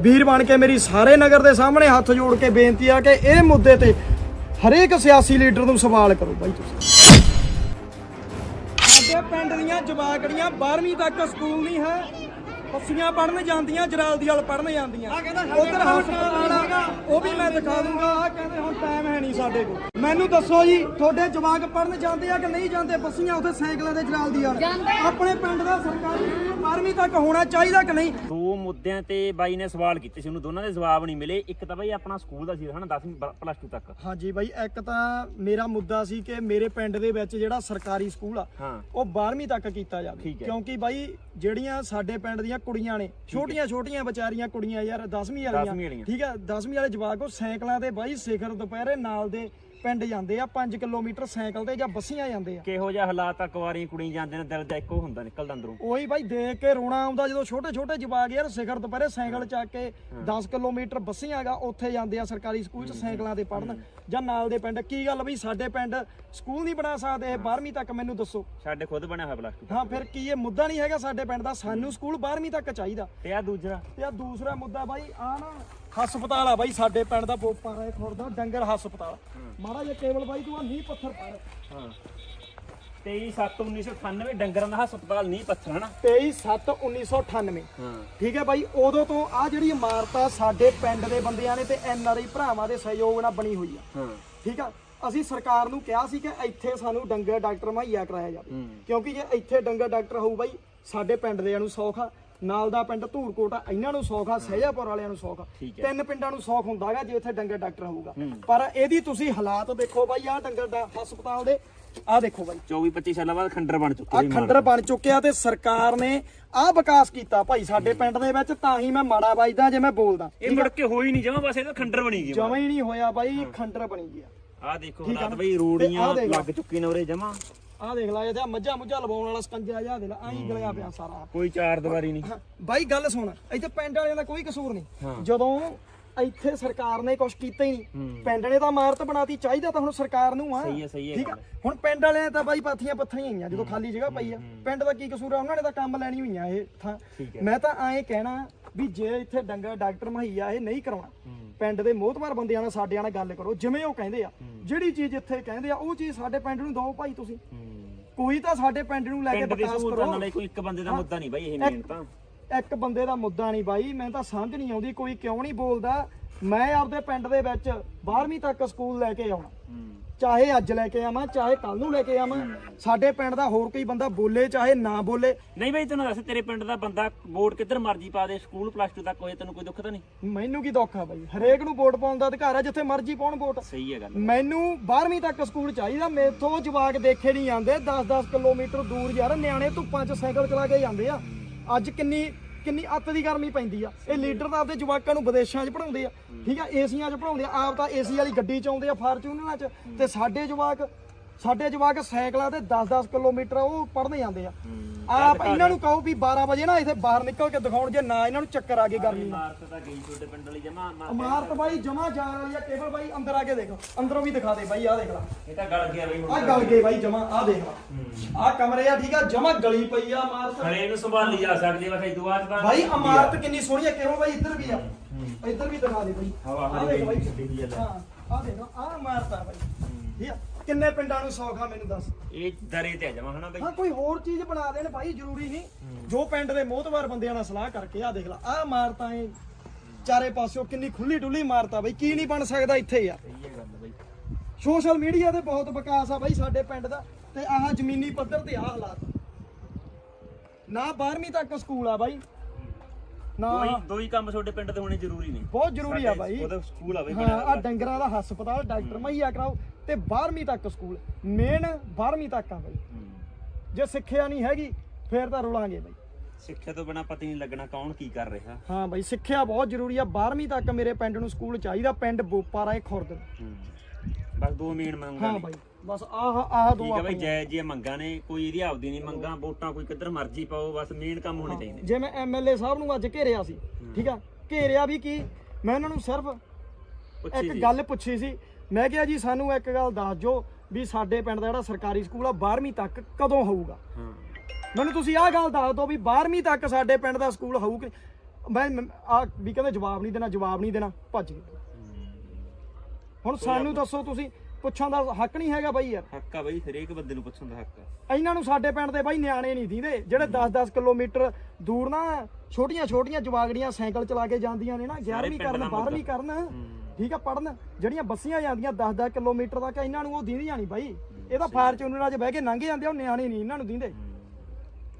ਵੀਰ ਬਣ ਕੇ ਮੇਰੀ ਸਾਰੇ ਨਗਰ ਦੇ ਸਾਹਮਣੇ ਹੱਥ ਜੋੜ ਕੇ ਬੇਨਤੀ ਆ ਕਿ ਇਹ ਮੁੱਦੇ ਤੇ ਹਰੇਕ ਸਿਆਸੀ ਲੀਡਰ ਨੂੰ ਸਵਾਲ ਕਰੋ ਬਾਈ ਤੁਸੀਂ। ਪਿੰਡ ਦੀਆਂ ਜਵਾਕੜੀਆਂ 12ਵੀਂ ਤੱਕ ਸਕੂਲ ਨਹੀਂ ਹੈ। ਬੱਸੀਆਂ ਪੜਨ ਜਾਂਦੀਆਂ ਜਰਾਲਦੀ ਵਾਲ ਪੜਨ ਜਾਂਦੀਆਂ। ਉਧਰ ਹਸਪਤਾਲ ਉਹ ਵੀ ਮੈਂ ਦਿਖਾ ਦੂੰਗਾ। ਆ ਕਹਿੰਦੇ ਹੁਣ ਟਾਈਮ ਹੈ ਨਹੀਂ ਸਾਡੇ ਕੋਲ। ਮੈਨੂੰ ਦੱਸੋ ਜੀ ਤੁਹਾਡੇ ਜਵਾਕ ਪੜਨ ਜਾਂਦੇ ਆ ਕਿ ਨਹੀਂ ਜਾਂਦੇ? ਬੱਸੀਆਂ ਉੱਥੇ ਸਾਈਕਲਾਂ ਤੇ ਜਰਾਲਦੀ ਵਾਲ। ਆਪਣੇ ਪਿੰਡ ਦਾ ਸਰਕਾਰੀ 12ਵੀਂ ਤੱਕ ਹੋਣਾ ਚਾਹੀਦਾ ਕਿ ਨਹੀਂ? ਦੋ ਮੁੱਦਿਆਂ ਤੇ ਬਾਈ ਨੇ ਸਵਾਲ ਕੀਤੇ ਸੀ ਉਹਨੂੰ ਦੋਨਾਂ ਦੇ ਜਵਾਬ ਨਹੀਂ ਮਿਲੇ। ਇੱਕ ਤਾਂ ਬਾਈ ਆਪਣਾ ਸਕੂਲ ਦਾ ਸੀ ਹਨਾ 10ਵੀਂ ਪਲੱਸ 2 ਤੱਕ। ਹਾਂਜੀ ਬਾਈ ਇੱਕ ਤਾਂ ਮੇਰਾ ਮੁੱਦਾ ਸੀ ਕਿ ਮੇਰੇ ਪਿੰਡ ਦੇ ਵਿੱਚ ਜਿਹੜਾ ਸਰਕਾਰੀ ਸਕੂਲ ਆ ਹਾਂ। ਉਹ 12ਵੀਂ ਤੱਕ ਕੀਤਾ ਜਾਵੇ। ਠੀਕ ਹੈ। ਕਿਉਂਕਿ ਬਾਈ ਜਿਹੜੀਆਂ ਸਾਡੇ ਪਿੰਡ ਦੀਆਂ ਕੁੜੀਆਂ ਨੇ ਛੋਟੀਆਂ ਛੋਟੀਆਂ ਵਿਚਾਰੀਆਂ ਕੁੜੀਆਂ ਯਾਰ 10ਵੀਂ ਦਸਵੀਂ ਵਾਲੀਆਂ ਵਾਲੀਆਂ। ਠੀਕ ਹੈ 10ਵੀਂ ਵਾਲੇ ਜਵਾਕ ਉਹ ਸਾਈਕਲਾਂ ਤੇ ਬਾਈ ਸਿਖਰ ਦੁਪਹਿਰੇ ਨਾਲ ਦੇ ਪਿੰਡ ਜਾਂਦੇ ਆ 5 ਕਿਲੋਮੀਟਰ ਸਾਈਕਲ ਤੇ ਜਾਂ ਬੱਸੀਆਂ ਜਾਂਦੇ ਆ। ਕਿਹੋ ਜਿਹਾ ਹਾਲਾਤ ਆ ਕੁਆਰੀਆਂ ਕੁੜੀਆਂ ਜਾਂਦੇ ਨੇ ਦਿਲ ਦਾ ਇੱਕੋ ਹੁੰਦਾ ਨਿਕਲਦਾ ਅੰਦਰੋਂ। ਉਹੀ ਬਾਈ ਦੇਖ ਕੇ ਰੋਣਾ ਆਉਂਦਾ ਜਦੋਂ ਛੋਟੇ ਛੋਟੇ ਜਵਾਕ ਯਾਰ ਸਿਖਰ ਦੁਪਹਿਰੇ ਸਾਈਕਲ ਚੱਕ ਕੇ 10 ਕਿਲੋਮੀਟਰ ਬੱਸੀਆਂ ਗਾ ਉੱਥੇ ਜਾਂਦੇ ਆ ਸਰਕਾਰੀ ਸਕੂਲ 'ਚ ਸਾਈਕਲਾਂ ਤੇ ਪੜਨ ਜਾਂ ਨਾਲ ਦੇ ਪਿੰਡ? ਕੀ ਗੱਲ ਬਈ ਸਾਡੇ ਪਿੰਡ ਸਕੂਲ ਨਹੀਂ ਬਣਾ ਸਕਦੇ? ਇਹ 12ਵੀਂ ਤੱਕ ਮੈਨੂੰ ਦੱਸੋ। ਸਾਡੇ ਖੁਦ ਬਣਿਆ ਹੋਇਆ ਪਲੱਸ 2 ਹਾਂ ਫਿਰ ਕੀ ਇਹ ਮੁੱਦਾ ਨਹੀਂ ਹੈਗਾ ਸਾਡੇ ਪਿੰਡ ਦਾ? ਸਾਨੂੰ ਸਕੂਲ 12ਵੀਂ ਤੱਕ ਚਾਹੀਦਾ। ਤੇ ਆ ਦੂਜਾ? ਤੇ ਆ ਦੂਸਰਾ ਮੁੱਦਾ ਬਾਈ ਆ ਨਾ ਹਸਪਤਾਲ ਆ ਬਾਈ ਸਾਡੇ ਪਿੰਡ ਦਾ ਬੋਪਾ ਰਾਏ ਖੁਰਦਾ ਡੰਗਰ ਹਸਪਤਾਲ। ਮਾੜਾ ਜਿਹਾ ਕੇਵਲ ਬਾਈ ਤੂੰ ਆ ਨੀ ਪੱਥਰ ਪੜ ਹਾਂ। 23 7 1998 ਡੰਗਰਾਂ ਦਾ ਹਸਪਤਾਲ ਨਹੀਂ ਪੱਥਰ ਹਨਾ 23 7 1998 ਹਾਂ। ਠੀਕ ਹੈ ਬਾਈ ਉਦੋਂ ਤੋਂ ਆ ਜਿਹੜੀ ਇਮਾਰਤ ਆ ਸਾਡੇ ਪਿੰਡ ਦੇ ਬੰਦਿਆਂ ਨੇ ਤੇ ਐਨ ਆਰ ਆਈ ਭਰਾਵਾਂ ਦੇ ਸਹਿਯੋਗ ਨਾਲ ਬਣੀ ਹੋਈ ਆ। ਹਾਂ। ਠੀਕ ਆ ਅਸੀਂ ਸਰਕਾਰ ਨੂੰ ਕਿਹਾ ਸੀ ਕਿ ਇੱਥੇ ਸਾਨੂੰ ਡੰਗਰ ਡਾਕਟਰ ਮੁਹੱਈਆ ਕਰਾਇਆ ਜਾਵੇ। ਹੂੰ। ਕਿਉਂਕਿ ਜੇ ਇੱਥੇ ਡੰਗਰ ਡਾਕਟਰ ਹੋਊ ਬਾਈ ਸਾਡੇ ਪਿੰਡ ਦੇ ਨੂੰ ਸੌਖ ਆ ਨਾਲ ਦਾ ਪਿੰਡ ਧੂਰਕੋਟ ਆ ਇਹਨਾਂ ਨੂੰ ਸੌਖ ਆ ਸਹਿਜਾਪੁਰ ਵਾਲਿਆਂ ਨੂੰ ਸੌਖ ਆ। ਤਿੰਨ ਪਿੰਡਾਂ ਨੂੰ ਸੌਖ ਹੁੰਦਾਗਾ ਜੇ ਇੱਥੇ ਡੰਗਰ ਡਾਕਟਰ ਹੋਊਗਾ। ਪਰ ਇਹਦੀ ਤੁਸੀਂ ਹਾਲਾਤ ਦੇਖੋ ਬਾਈ ਆਹ ਡੰਗਰ ਦਾ ਹਸਪਤਾਲ ਦੇ ਆਹ ਦੇਖੋ ਬਾਈ। 24 25 ਸਾਲਾਂ ਬਾਅਦ ਖੰਡਰ ਬਣ ਚੁੱਕੇ ਆ ਖੰਡਰ ਬਣ ਚੁੱਕਿਆ ਤੇ ਸਰਕਾਰ ਨੇ ਆਹ ਵਿਕਾਸ ਕੀਤਾ ਭਾਈ ਸਾਡੇ ਪਿੰਡ ਦੇ ਵਿੱਚ ਤਾਂ ਹੀ ਮੈਂ ਮਾੜਾ ਵੱਜਦਾ ਜੇ ਮੈਂ ਬੋਲਦਾ। ਇਹ ਮੁੜ ਕੇ ਹੋਈ ਨਹੀਂ ਜਮਾ ਬਸ ਇਹ ਤਾਂ ਖੰਡਰ ਬਣੀ ਗਈ ਜਮਾ ਹੀ ਨਹੀਂ ਹੋਇਆ ਬਾਈ ਖੰਡਰ ਬਣੀ ਗਿਆ। ਆਹ ਦੇਖੋ ਹਾਲਾਤ? ਬਈ ਰੋੜੀਆਂ। ਲੱਗ ਚੁੱਕੀ ਨੇ ਉਰੇ ਜਮਾ। ਆਹ ਦੇਖ ਲੈ ਇਹਦਾ ਮੱਝਾਂ ਮੁੱਝਾਂ ਲਵਾਉਣ ਵਾਲਾ ਸਕੰਜਾ ਜਿਹਾ ਦੇ ਲੈ ਆਹੀ ਗਲਿਆ ਪਿਆ ਸਾਰਾ। ਕੋਈ ਚਾਰ ਦੀਵਾਰੀ ਨਹੀਂ। ਬਾਈ ਗੱਲ ਸੁਣ ਇੱਥੇ ਪਿੰਡ ਵਾਲਿਆਂ ਦਾ ਕੋਈ ਕਸੂਰ ਨਹੀਂ। ਜਦੋਂ ਇੱਥੇ ਸਰਕਾਰ ਨੇ ਕੁਝ ਕੀਤਾ ਹੀ ਨਹੀਂ। ਪਿੰਡ ਨੇ ਤਾਂ ਇਮਾਰਤ ਬਣਾਤੀ ਚਾਹੀਦਾ ਤਾਂ ਹੁਣ ਸਰਕਾਰ ਨੂੰ ਆ। ਸਹੀ ਹੈ, ਸਹੀ ਹੈ ਠੀਕ ਆ। ਹੁਣ ਪਿੰਡ ਵਾਲਿਆਂ ਤਾਂ ਬਾਈ ਪਾਥੀਆਂ ਪੱਥਰੀਆਂ ਹੋਈਆਂ ਜਦੋਂ ਖਾਲੀ ਜਗ੍ਹਾ ਪਈ ਆ। ਪਿੰਡ ਦਾ ਕੀ ਕਸੂਰ ਆ? ਉਹਨਾਂ ਨੇ ਤਾਂ ਕੰਮ ਲੈਣੀ ਹੋਈਆਂ ਇਹ ਥਾਂ। ਮੈਂ ਤਾਂ ਐਂ ਕਹਿਣਾ ਵੀ ਜੇ ਇੱਥੇ ਡੰਗਰ ਡਾਕਟਰ ਮਹਈਆ ਇਹ ਨਹੀਂ ਕਰਾਉਣਾ ਪਿੰਡ ਦੇ ਮੋਹਤਵਾਰ ਬੰਦਿਆਂ ਨਾਲ ਸਾਡਿਆਂ ਨਾਲ ਗੱਲ ਕਰੋ ਜਿਵੇਂ ਉਹ ਕਹਿੰਦੇ ਆ। ਜਿਹੜੀ ਚੀਜ਼ ਇੱਥੇ ਕਹਿੰਦੇ ਆ ਉਹ ਚੀਜ਼ ਸਾਡੇ ਪਿੰਡ ਨੂੰ ਦਿਓ ਭਾਈ ਤੁਸੀਂ। ਕੋਈ ਤਾਂ ਸਾਡੇ ਪਿੰਡ ਨੂੰ ਲੈ ਕੇ ਵਿਕਾਸ ਕਰੋ। ਨਾਲੇ ਕੋਈ ਇੱਕ ਬੰਦੇ ਦਾ। ਮੁੱਦਾ ਨਹੀਂ ਬਾਈ ਇਹ ਮੇਨ ਤਾਂ। ਇੱਕ ਬੰਦੇ ਦਾ ਮੁੱਦਾ ਨਹੀਂ ਬਾਈ ਮੈਨੂੰ ਤਾਂ ਸਮਝ ਨਹੀਂ ਆਉਂਦੀ ਕੋਈ ਕਿਉਂ ਨਹੀਂ ਬੋਲਦਾ। ਮੈਂ ਆਪਦੇ ਪਿੰਡ ਦੇ ਵਿੱਚ 12ਵੀਂ ਤੱਕ ਸਕੂਲ ਲੈ ਕੇ ਆਉਣਾ। ਚਾਹੇ ਅੱਜ ਲੈ ਕੇ ਆਵਾਂ ਚਾਹੇ ਕੱਲ ਨੂੰ ਲੈ ਕੇ ਆਵਾਂ ਸਾਡੇ ਪਿੰਡ ਦਾ ਹੋਰ ਕੋਈ ਬੰਦਾ ਬੋਲੇ ਚਾਹੇ ਨਾ ਬੋਲੇ। ਨਹੀਂ ਬਾਈ ਤੈਨੂੰ ਦੱਸ ਤੇਰੇ ਪਿੰਡ ਦਾ ਬੰਦਾ ਵੋਟ ਕਿੱਧਰ ਮਰਜ਼ੀ ਪਾ ਦੇ ਸਕੂਲ ਪਲੱਸ 2 ਤੱਕ ਹੋਏ ਤੈਨੂੰ ਕੋਈ ਦੁੱਖ ਤਾਂ ਨਹੀਂ? ਮੈਨੂੰ ਕੀ ਦੁੱਖ ਆ ਬਾਈ? ਹਰੇਕ ਨੂੰ ਵੋਟ ਪਾਉਣ ਦਾ ਅਧਿਕਾਰ ਆ ਜਿੱਥੇ ਮਰਜ਼ੀ ਪਾਉਣ ਵੋਟ। ਸਹੀ ਹੈ ਗੱਲ। ਮੈਨੂੰ 12ਵੀਂ ਤੱਕ ਸਕੂਲ ਚਾਹੀਦਾ ਮੇਥੋਂ ਜਵਾਕ ਦੇਖੇ ਨਹੀਂ ਜਾਂਦੇ 10-10 ਕਿਲੋਮੀਟਰ ਦੂਰ ਯਾਰ ਨਿਆਣੇ ਧੁੱਪਾਂ 'ਚ ਸਾਈਕਲ ਚਲਾ ਕੇ ਜਾਂਦੇ ਆ। ਅੱਜ ਕਿੰਨੀ ਕਿੰਨੀ ਅੱਤ ਦੀ ਗਰਮੀ ਪੈਂਦੀ ਆ। ਇਹ ਲੀਡਰ ਤਾਂ ਆਪਦੇ ਜਵਾਕਾਂ ਨੂੰ ਵਿਦੇਸ਼ਾਂ 'ਚ ਪੜਾਉਂਦੇ ਆ। ਠੀਕ ਆ, ਏਸੀਆਂ 'ਚ ਪੜਾਉਂਦੇ ਆ। ਆਪ ਤਾਂ ਏਸੀ ਵਾਲੀ ਗੱਡੀ 'ਚ ਆਉਂਦੇ ਆ, ਫਾਰਚੂਨਰਾਂ 'ਚ। ਤੇ ਸਾਡੇ ਜਵਾਕ ਸਾਡੇ ਜਵਾਕ ਸਾਈਕਲਾਂ ਤੇ 10-10 ਕਿਲੋਮੀਟਰ ਉਹ ਪੜਨ ਜਾਂਦੇ ਆ। ਆਪ ਇਹਨਾਂ ਨੂੰ ਕਹੋ ਵੀ 12 ਵਜੇ ਨਾ ਇੱਥੇ ਬਾਹਰ ਨਿਕਲ ਕੇ ਦਿਖਾਉਣ ਜੇ ਨਾ ਇਹਨਾਂ ਨੂੰ ਚੱਕਰ ਆ ਗਏ ਗਰਮੀ ਨਾਲ। ਇਮਾਰਤ ਤਾਂ ਗਈ ਛੋਟੇ ਪਿੰਡ ਵਾਲੀ ਜਮਾ ਇਮਾਰਤ ਬਾਈ ਜਮਾ ਜਾਣ ਵਾਲੀ ਆ ਕੇਵਲ ਬਾਈ ਅੰਦਰ ਆ ਕੇ ਦੇਖ ਅੰਦਰੋਂ ਵੀ ਦਿਖਾ ਦੇ ਬਾਈ ਆਹ ਦੇਖ ਲੈ। ਇਹ ਤਾਂ ਗਲ ਗਿਆ ਬਾਈ ਆ ਹੁਣ ਗਲ ਗਏ ਬਾਈ ਜਮਾ ਆ ਦੇਖ ਲੈ। ਆ ਕਮਰੇ ਆ ਠੀਕ ਆ ਜਮਾ ਗਲੀ ਪਈ ਆ ਇਮਾਰਤ ਖੜੇ ਨੂੰ ਸੰਭਾਲੀ ਜਾ ਸਕਦੀ ਬਸ ਇਦੋਂ ਬਾਅਦ ਤਾਂ ਬਾਈ ਇਮਾਰਤ ਕਿੰਨੀ ਸੋਹਣੀ ਆ ਕਿਉਂ ਬਾਈ ਇੱਧਰ ਵੀ ਆ। ਇੱਧਰ ਵੀ ਦਿਖਾ ਦੇ ਬਾਈ। ਹਵਾ ਹਰੀ ਦੇਖ ਬਾਈ। ਆ ਆ ਦੇਖ ਆ ਇਮਾਰਤ ਆ ਬਾਈ। ਠੀਕ ਆ? ਕਿੰਨੇ ਪਿੰਡਾਂ ਨੂੰ ਸੌਖ ਆ ਮੈਨੂੰ ਦੱਸ। ਇਹ ਦਰੇ ਤੇ ਆ ਜਾਵਾਂ ਹਨਾ ਬਾਈ। ਹਾਂ ਕੋਈ ਹੋਰ ਚੀਜ਼ ਬਣਾ ਦੇਣ ਭਾਈ ਜ਼ਰੂਰੀ ਨਹੀਂ। ਜੋ ਪਿੰਡ ਦੇ ਮੋਹਤਵਾਰ ਬੰਦਿਆਂ ਨਾਲ ਸਲਾਹ ਕਰਕੇ ਆ ਦੇਖ ਲੈ ਆ ਇਮਾਰਤਾਂ ਏ ਚਾਰੇ ਪਾਸਿਓਂ ਕਿੰਨੀ ਖੁੱਲੀ ਡੁੱਲੀ ਇਮਾਰਤ ਆ ਬਾਈ ਕੀ ਨਹੀਂ ਬਣ ਸਕਦਾ ਇੱਥੇ ਯਾਰ। ਸਹੀ ਹੈ ਗੱਲ ਬਾਈ। ਸੋਸ਼ਲ ਮੀਡੀਆ ਤੇ ਬਹੁਤ ਵਿਕਾਸ ਆ ਬਾਈ ਸਾਡੇ ਪਿੰਡ ਦਾ ਤੇ ਆਹ ਜ਼ਮੀਨੀ ਪੱਧਰ ਤੇ ਆਹ ਹਾਲਾਤ। ਨਾ 12ਵੀਂ ਤੱਕ ਸਕੂਲ ਆ ਬਾਈ। ਨਾ ਦੋ ਹੀ ਦੋ ਹੀ ਕੰਮ ਤੁਹਾਡੇ ਪਿੰਡ ਦੇ ਹੋਣੇ ਜ਼ਰੂਰੀ ਨੇ। ਬਹੁਤ ਜ਼ਰੂਰੀ ਆ ਬਾਈ। ਉਹਦਾ ਸਕੂਲ ਆਵੇ ਹਾਂ ਆ ਡੰਗਰਾਂ ਦਾ ਹਸਪਤਾਲ ਡਾਕਟਰ ਮਹੱਈਆ ਕਰਾਓ। ਤੇ 12ਵੀਂ ਤੱਕ ਸਕੂਲ। ਮੇਨ 12ਵੀਂ ਤੱਕ ਆ ਬਾਈ। ਜੇ ਸਿੱਖਿਆ ਨਹੀਂ ਹੈਗੀ ਫੇਰ ਤਾਂ ਰੁਲਾਂਗੇ ਬਾਈ। ਸਿੱਖਿਆ ਤੋਂ ਬਿਨਾ ਪਤਾ ਨਹੀਂ ਲੱਗਣਾ ਕੌਣ ਕੀ ਕਰ ਰਿਹਾ। ਹਾਂ ਬਾਈ ਸਿੱਖਿਆ ਬਹੁਤ ਜ਼ਰੂਰੀ ਆ। 12ਵੀਂ ਤੱਕ ਮੇਰੇ ਪਿੰਡ ਨੂੰ ਸਕੂਲ ਚਾਹੀਦਾ ਪਿੰਡ ਬੋਪਾਰਾ ਖੁਰਦ ਬਸ ਦੋ ਮੇਨ ਮੰਗਾਂ ਹਾਂ ਬਾਈ ਬਸ ਆਹ ਆਹ ਦੋ ਠੀਕ ਹੈ ਬਾਈ। ਜੈ ਜੀ ਮੰਗਾਂ ਨੇ ਕੋਈ ਇਹਦੀ ਆਪਦੀ ਨਹੀਂ ਮੰਗਾਂ ਵੋਟਾਂ ਕੋਈ ਕਿੱਧਰ ਮਰਜ਼ੀ ਪਾਓ ਬਸ ਮੇਨ ਕੰਮ ਹੋਣੇ ਚਾਹੀਦੇ। ਜੇ ਮੈਂ ਐਮਐਲਏ ਸਾਹਿਬ ਨੂੰ ਅੱਜ ਘੇਰਿਆ ਸੀ ਠੀਕ ਆ ਘੇਰਿਆ ਵੀ ਕੀ? ਮੈਂ ਉਹਨਾਂ ਨੂੰ ਸਿਰਫ ਇੱਕ ਗੱਲ ਪੁੱਛੀ ਸੀ ਮੈਂ ਕਿਹਾ ਜੀ ਸਾਨੂੰ ਇੱਕ ਗੱਲ ਦੱਸ ਜੋ ਵੀ ਸਾਡੇ ਪਿੰਡ ਦਾ ਜਿਹੜਾ ਸਰਕਾਰੀ ਸਕੂਲ ਆ 12ਵੀਂ ਤੱਕ ਕਦੋਂ ਹੋਊਗਾ? ਮੈਨੂੰ ਤੁਸੀਂ ਆਹ ਗੱਲ ਦੱਸ ਦਿਓ ਵੀ 12ਵੀਂ ਤੱਕ ਸਾਡੇ ਪਿੰਡ ਦਾ ਸਕੂਲ ਹੋਊ ਕਿ ਮੈਂ ਆ ਵੀ ਕਹਿੰਦੇ ਜਵਾਬ ਨਹੀਂ ਦੇਣਾ ਜਵਾਬ ਨਹੀਂ ਦੇਣਾ ਭੱਜ ਗਏ। ਹੁਣ ਸਾਨੂੰ ਦੱਸੋ ਤੁਸੀਂ ਪੁੱਛਣ ਦਾ ਹੱਕ ਨਹੀਂ ਹੈਗਾ ਬਾਈ ਯਾਰ। ਹੱਕ ਆ ਬਾਈ ਹਰੇਕ ਬੰਦੇ ਨੂੰ ਪੁੱਛਣ ਦਾ ਹੱਕ ਆ। ਇਹਨਾਂ ਨੂੰ ਸਾਡੇ ਪਿੰਡ ਦੇ ਬਾਈ ਨਿਆਣੇ ਨਹੀਂ ਦੀਂਦੇ ਜਿਹੜੇ 10-10 ਕਿਲੋਮੀਟਰ ਦੂਰ ਨਾ ਛੋਟੀਆਂ ਛੋਟੀਆਂ ਜਵਾਗੜੀਆਂ ਸਾਈਕਲ ਚਲਾ ਕੇ ਜਾਂਦੀਆਂ ਨੇ ਨਾ 11ਵੀਂ ਪਿੰਡ ਕਰਨ ਦਾ 12ਵੀਂ ਕਰਨ। ਠੀਕ ਆ ਪੜਨ ਜਿਹੜੀਆਂ ਬੱਸੀਆਂ ਜਾਂਦੀਆਂ 10-10 ਕਿਲੋਮੀਟਰ ਤੱਕ ਇਹਨਾਂ ਨੂੰ ਉਹ ਦੀਂਦੀਆਂ ਨਹੀਂ ਬਾਈ। ਇਹ ਤਾਂ ਫਾਰਚੂਨਰਾਂ 'ਚ ਬਹਿ ਕੇ ਲੰਘ ਜਾਂਦੇ ਉਹ ਨਿਆਣੇ ਨਹੀਂ ਇਹਨਾਂ ਨੂੰ ਦੀਂਦੇ।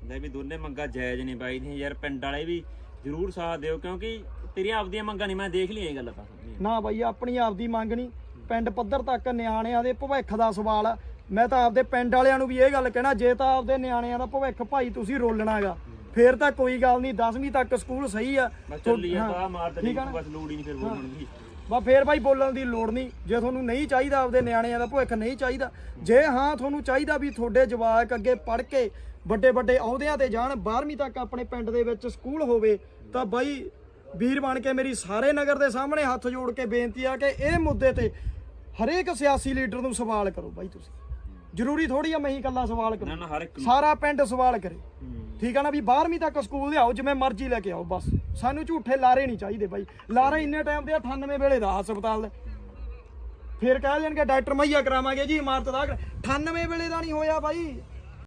ਲੈ ਵੀ ਦੋਨੇ ਮੰਗਾਂ ਜਾਇਜ਼ ਨੇ ਬਾਈ ਦੀਆਂ। ਯਾਰ ਪਿੰਡ ਵਾਲੇ ਵੀ ਜ਼ਰੂਰ ਸਾਥ ਦਿਓ ਕਿਉਂਕਿ ਤੇਰੀਆਂ ਆਪਦੀਆਂ ਮੰਗਾਂ ਨਹੀਂ ਮੈਂ ਦੇਖ ਲਈਆਂ ਇਹ ਗੱਲ ਤਾਂ। ਨਾ ਬਾਈ ਆਪਣੀ ਆਪਦੀ ਮੰਗ ਨਹੀਂ ਪਿੰਡ ਪੱਧਰ ਤੱਕ ਨਿਆਣਿਆਂ ਦੇ ਭਵਿੱਖ ਦਾ ਸਵਾਲ ਆ। ਮੈਂ ਤਾਂ ਆਪਦੇ ਪਿੰਡ ਵਾਲਿਆਂ ਨੂੰ ਵੀ ਇਹ ਗੱਲ ਕਹਿਣਾ ਜੇ ਤਾਂ ਆਪਦੇ ਨਿਆਣਿਆਂ ਦਾ ਭਵਿੱਖ ਭਾਈ ਤੁਸੀਂ ਰੋਲਣਾਗਾ ਫੇਰ ਤਾਂ ਕੋਈ ਗੱਲ ਨਹੀਂ 10ਵੀਂ ਤੱਕ ਸਕੂਲ ਸਹੀ ਆ। ਚੱਲੀ ਮਾਰ? ਬਸ ਲੋੜ ਹੀ ਨਹੀਂ ਫਿਰ ਬੋਲਣ ਦੀ। ਬਾ ਫੇਰ ਬਾਈ ਬੋਲਣ ਦੀ ਲੋੜ ਨਹੀਂ। ਜੇ ਤੁਹਾਨੂੰ ਨਹੀਂ ਚਾਹੀਦਾ ਆਪਦੇ ਨਿਆਣਿਆਂ ਦਾ ਭਵਿੱਖ ਨਹੀਂ ਚਾਹੀਦਾ, ਜੇ ਹਾਂ ਤੁਹਾਨੂੰ ਚਾਹੀਦਾ ਵੀ ਤੁਹਾਡੇ ਜਵਾਕ ਅੱਗੇ ਪੜ੍ਹ ਕੇ ਵੱਡੇ ਵੱਡੇ ਅਹੁਦਿਆਂ ਤੇ ਜਾਣ 12ਵੀਂ ਤੱਕ ਆਪਣੇ ਪਿੰਡ ਦੇ ਵਿੱਚ ਸਕੂਲ ਹੋਵੇ, ਤਾਂ ਬਾਈ ਵੀਰ ਬਣ ਕੇ ਮੇਰੀ ਸਾਰੇ ਨਗਰ ਦੇ ਸਾਹਮਣੇ ਹੱਥ ਜੋੜ ਕੇ ਬੇਨਤੀ ਆ ਕਿ ਇਹ ਮੁੱਦੇ ਤੇ ਹਰੇਕ ਸਿਆਸੀ ਲੀਡਰ ਨੂੰ ਸਵਾਲ ਕਰੋ ਬਾਈ ਤੁਸੀਂ। ਜ਼ਰੂਰੀ ਥੋੜੀ ਆ ਮੈਂ ਹੀ ਇਕੱਲਾ ਸਵਾਲ ਨਾ ਕਰੂੰ। ਨਾ ਹਰ ਇੱਕ ਨੂੰ। ਸਾਰਾ ਪਿੰਡ ਸਵਾਲ ਕਰੇ। ਹੂੰ। ਠੀਕ ਆ ਨਾ ਵੀ 12ਵੀਂ ਤੱਕ ਸਕੂਲ ਲਿਆਓ ਜਿਵੇਂ ਮਰਜ਼ੀ ਲੈ ਕੇ ਆਓ ਬਸ। ਸਾਨੂੰ ਝੂਠੇ ਲਾਰੇ ਨਹੀਂ ਚਾਹੀਦੇ ਬਾਈ। ਲਾਰੇ ਇੰਨੇ ਟਾਈਮ ਦੇ ਆ, 98 ਵੇਲੇ ਦਾ ਹਸਪਤਾਲ ਦੇ। ਫਿਰ ਕਹਿ ਦੇਣਗੇ ਡਾਕਟਰ ਮਈਆ ਕਰਾਵਾਂਗੇ ਜੀ ਇਮਾਰਤ ਦਾ। 98 ਵੇਲੇ ਦਾ ਨਹੀਂ ਹੋਇਆ ਬਾਈ।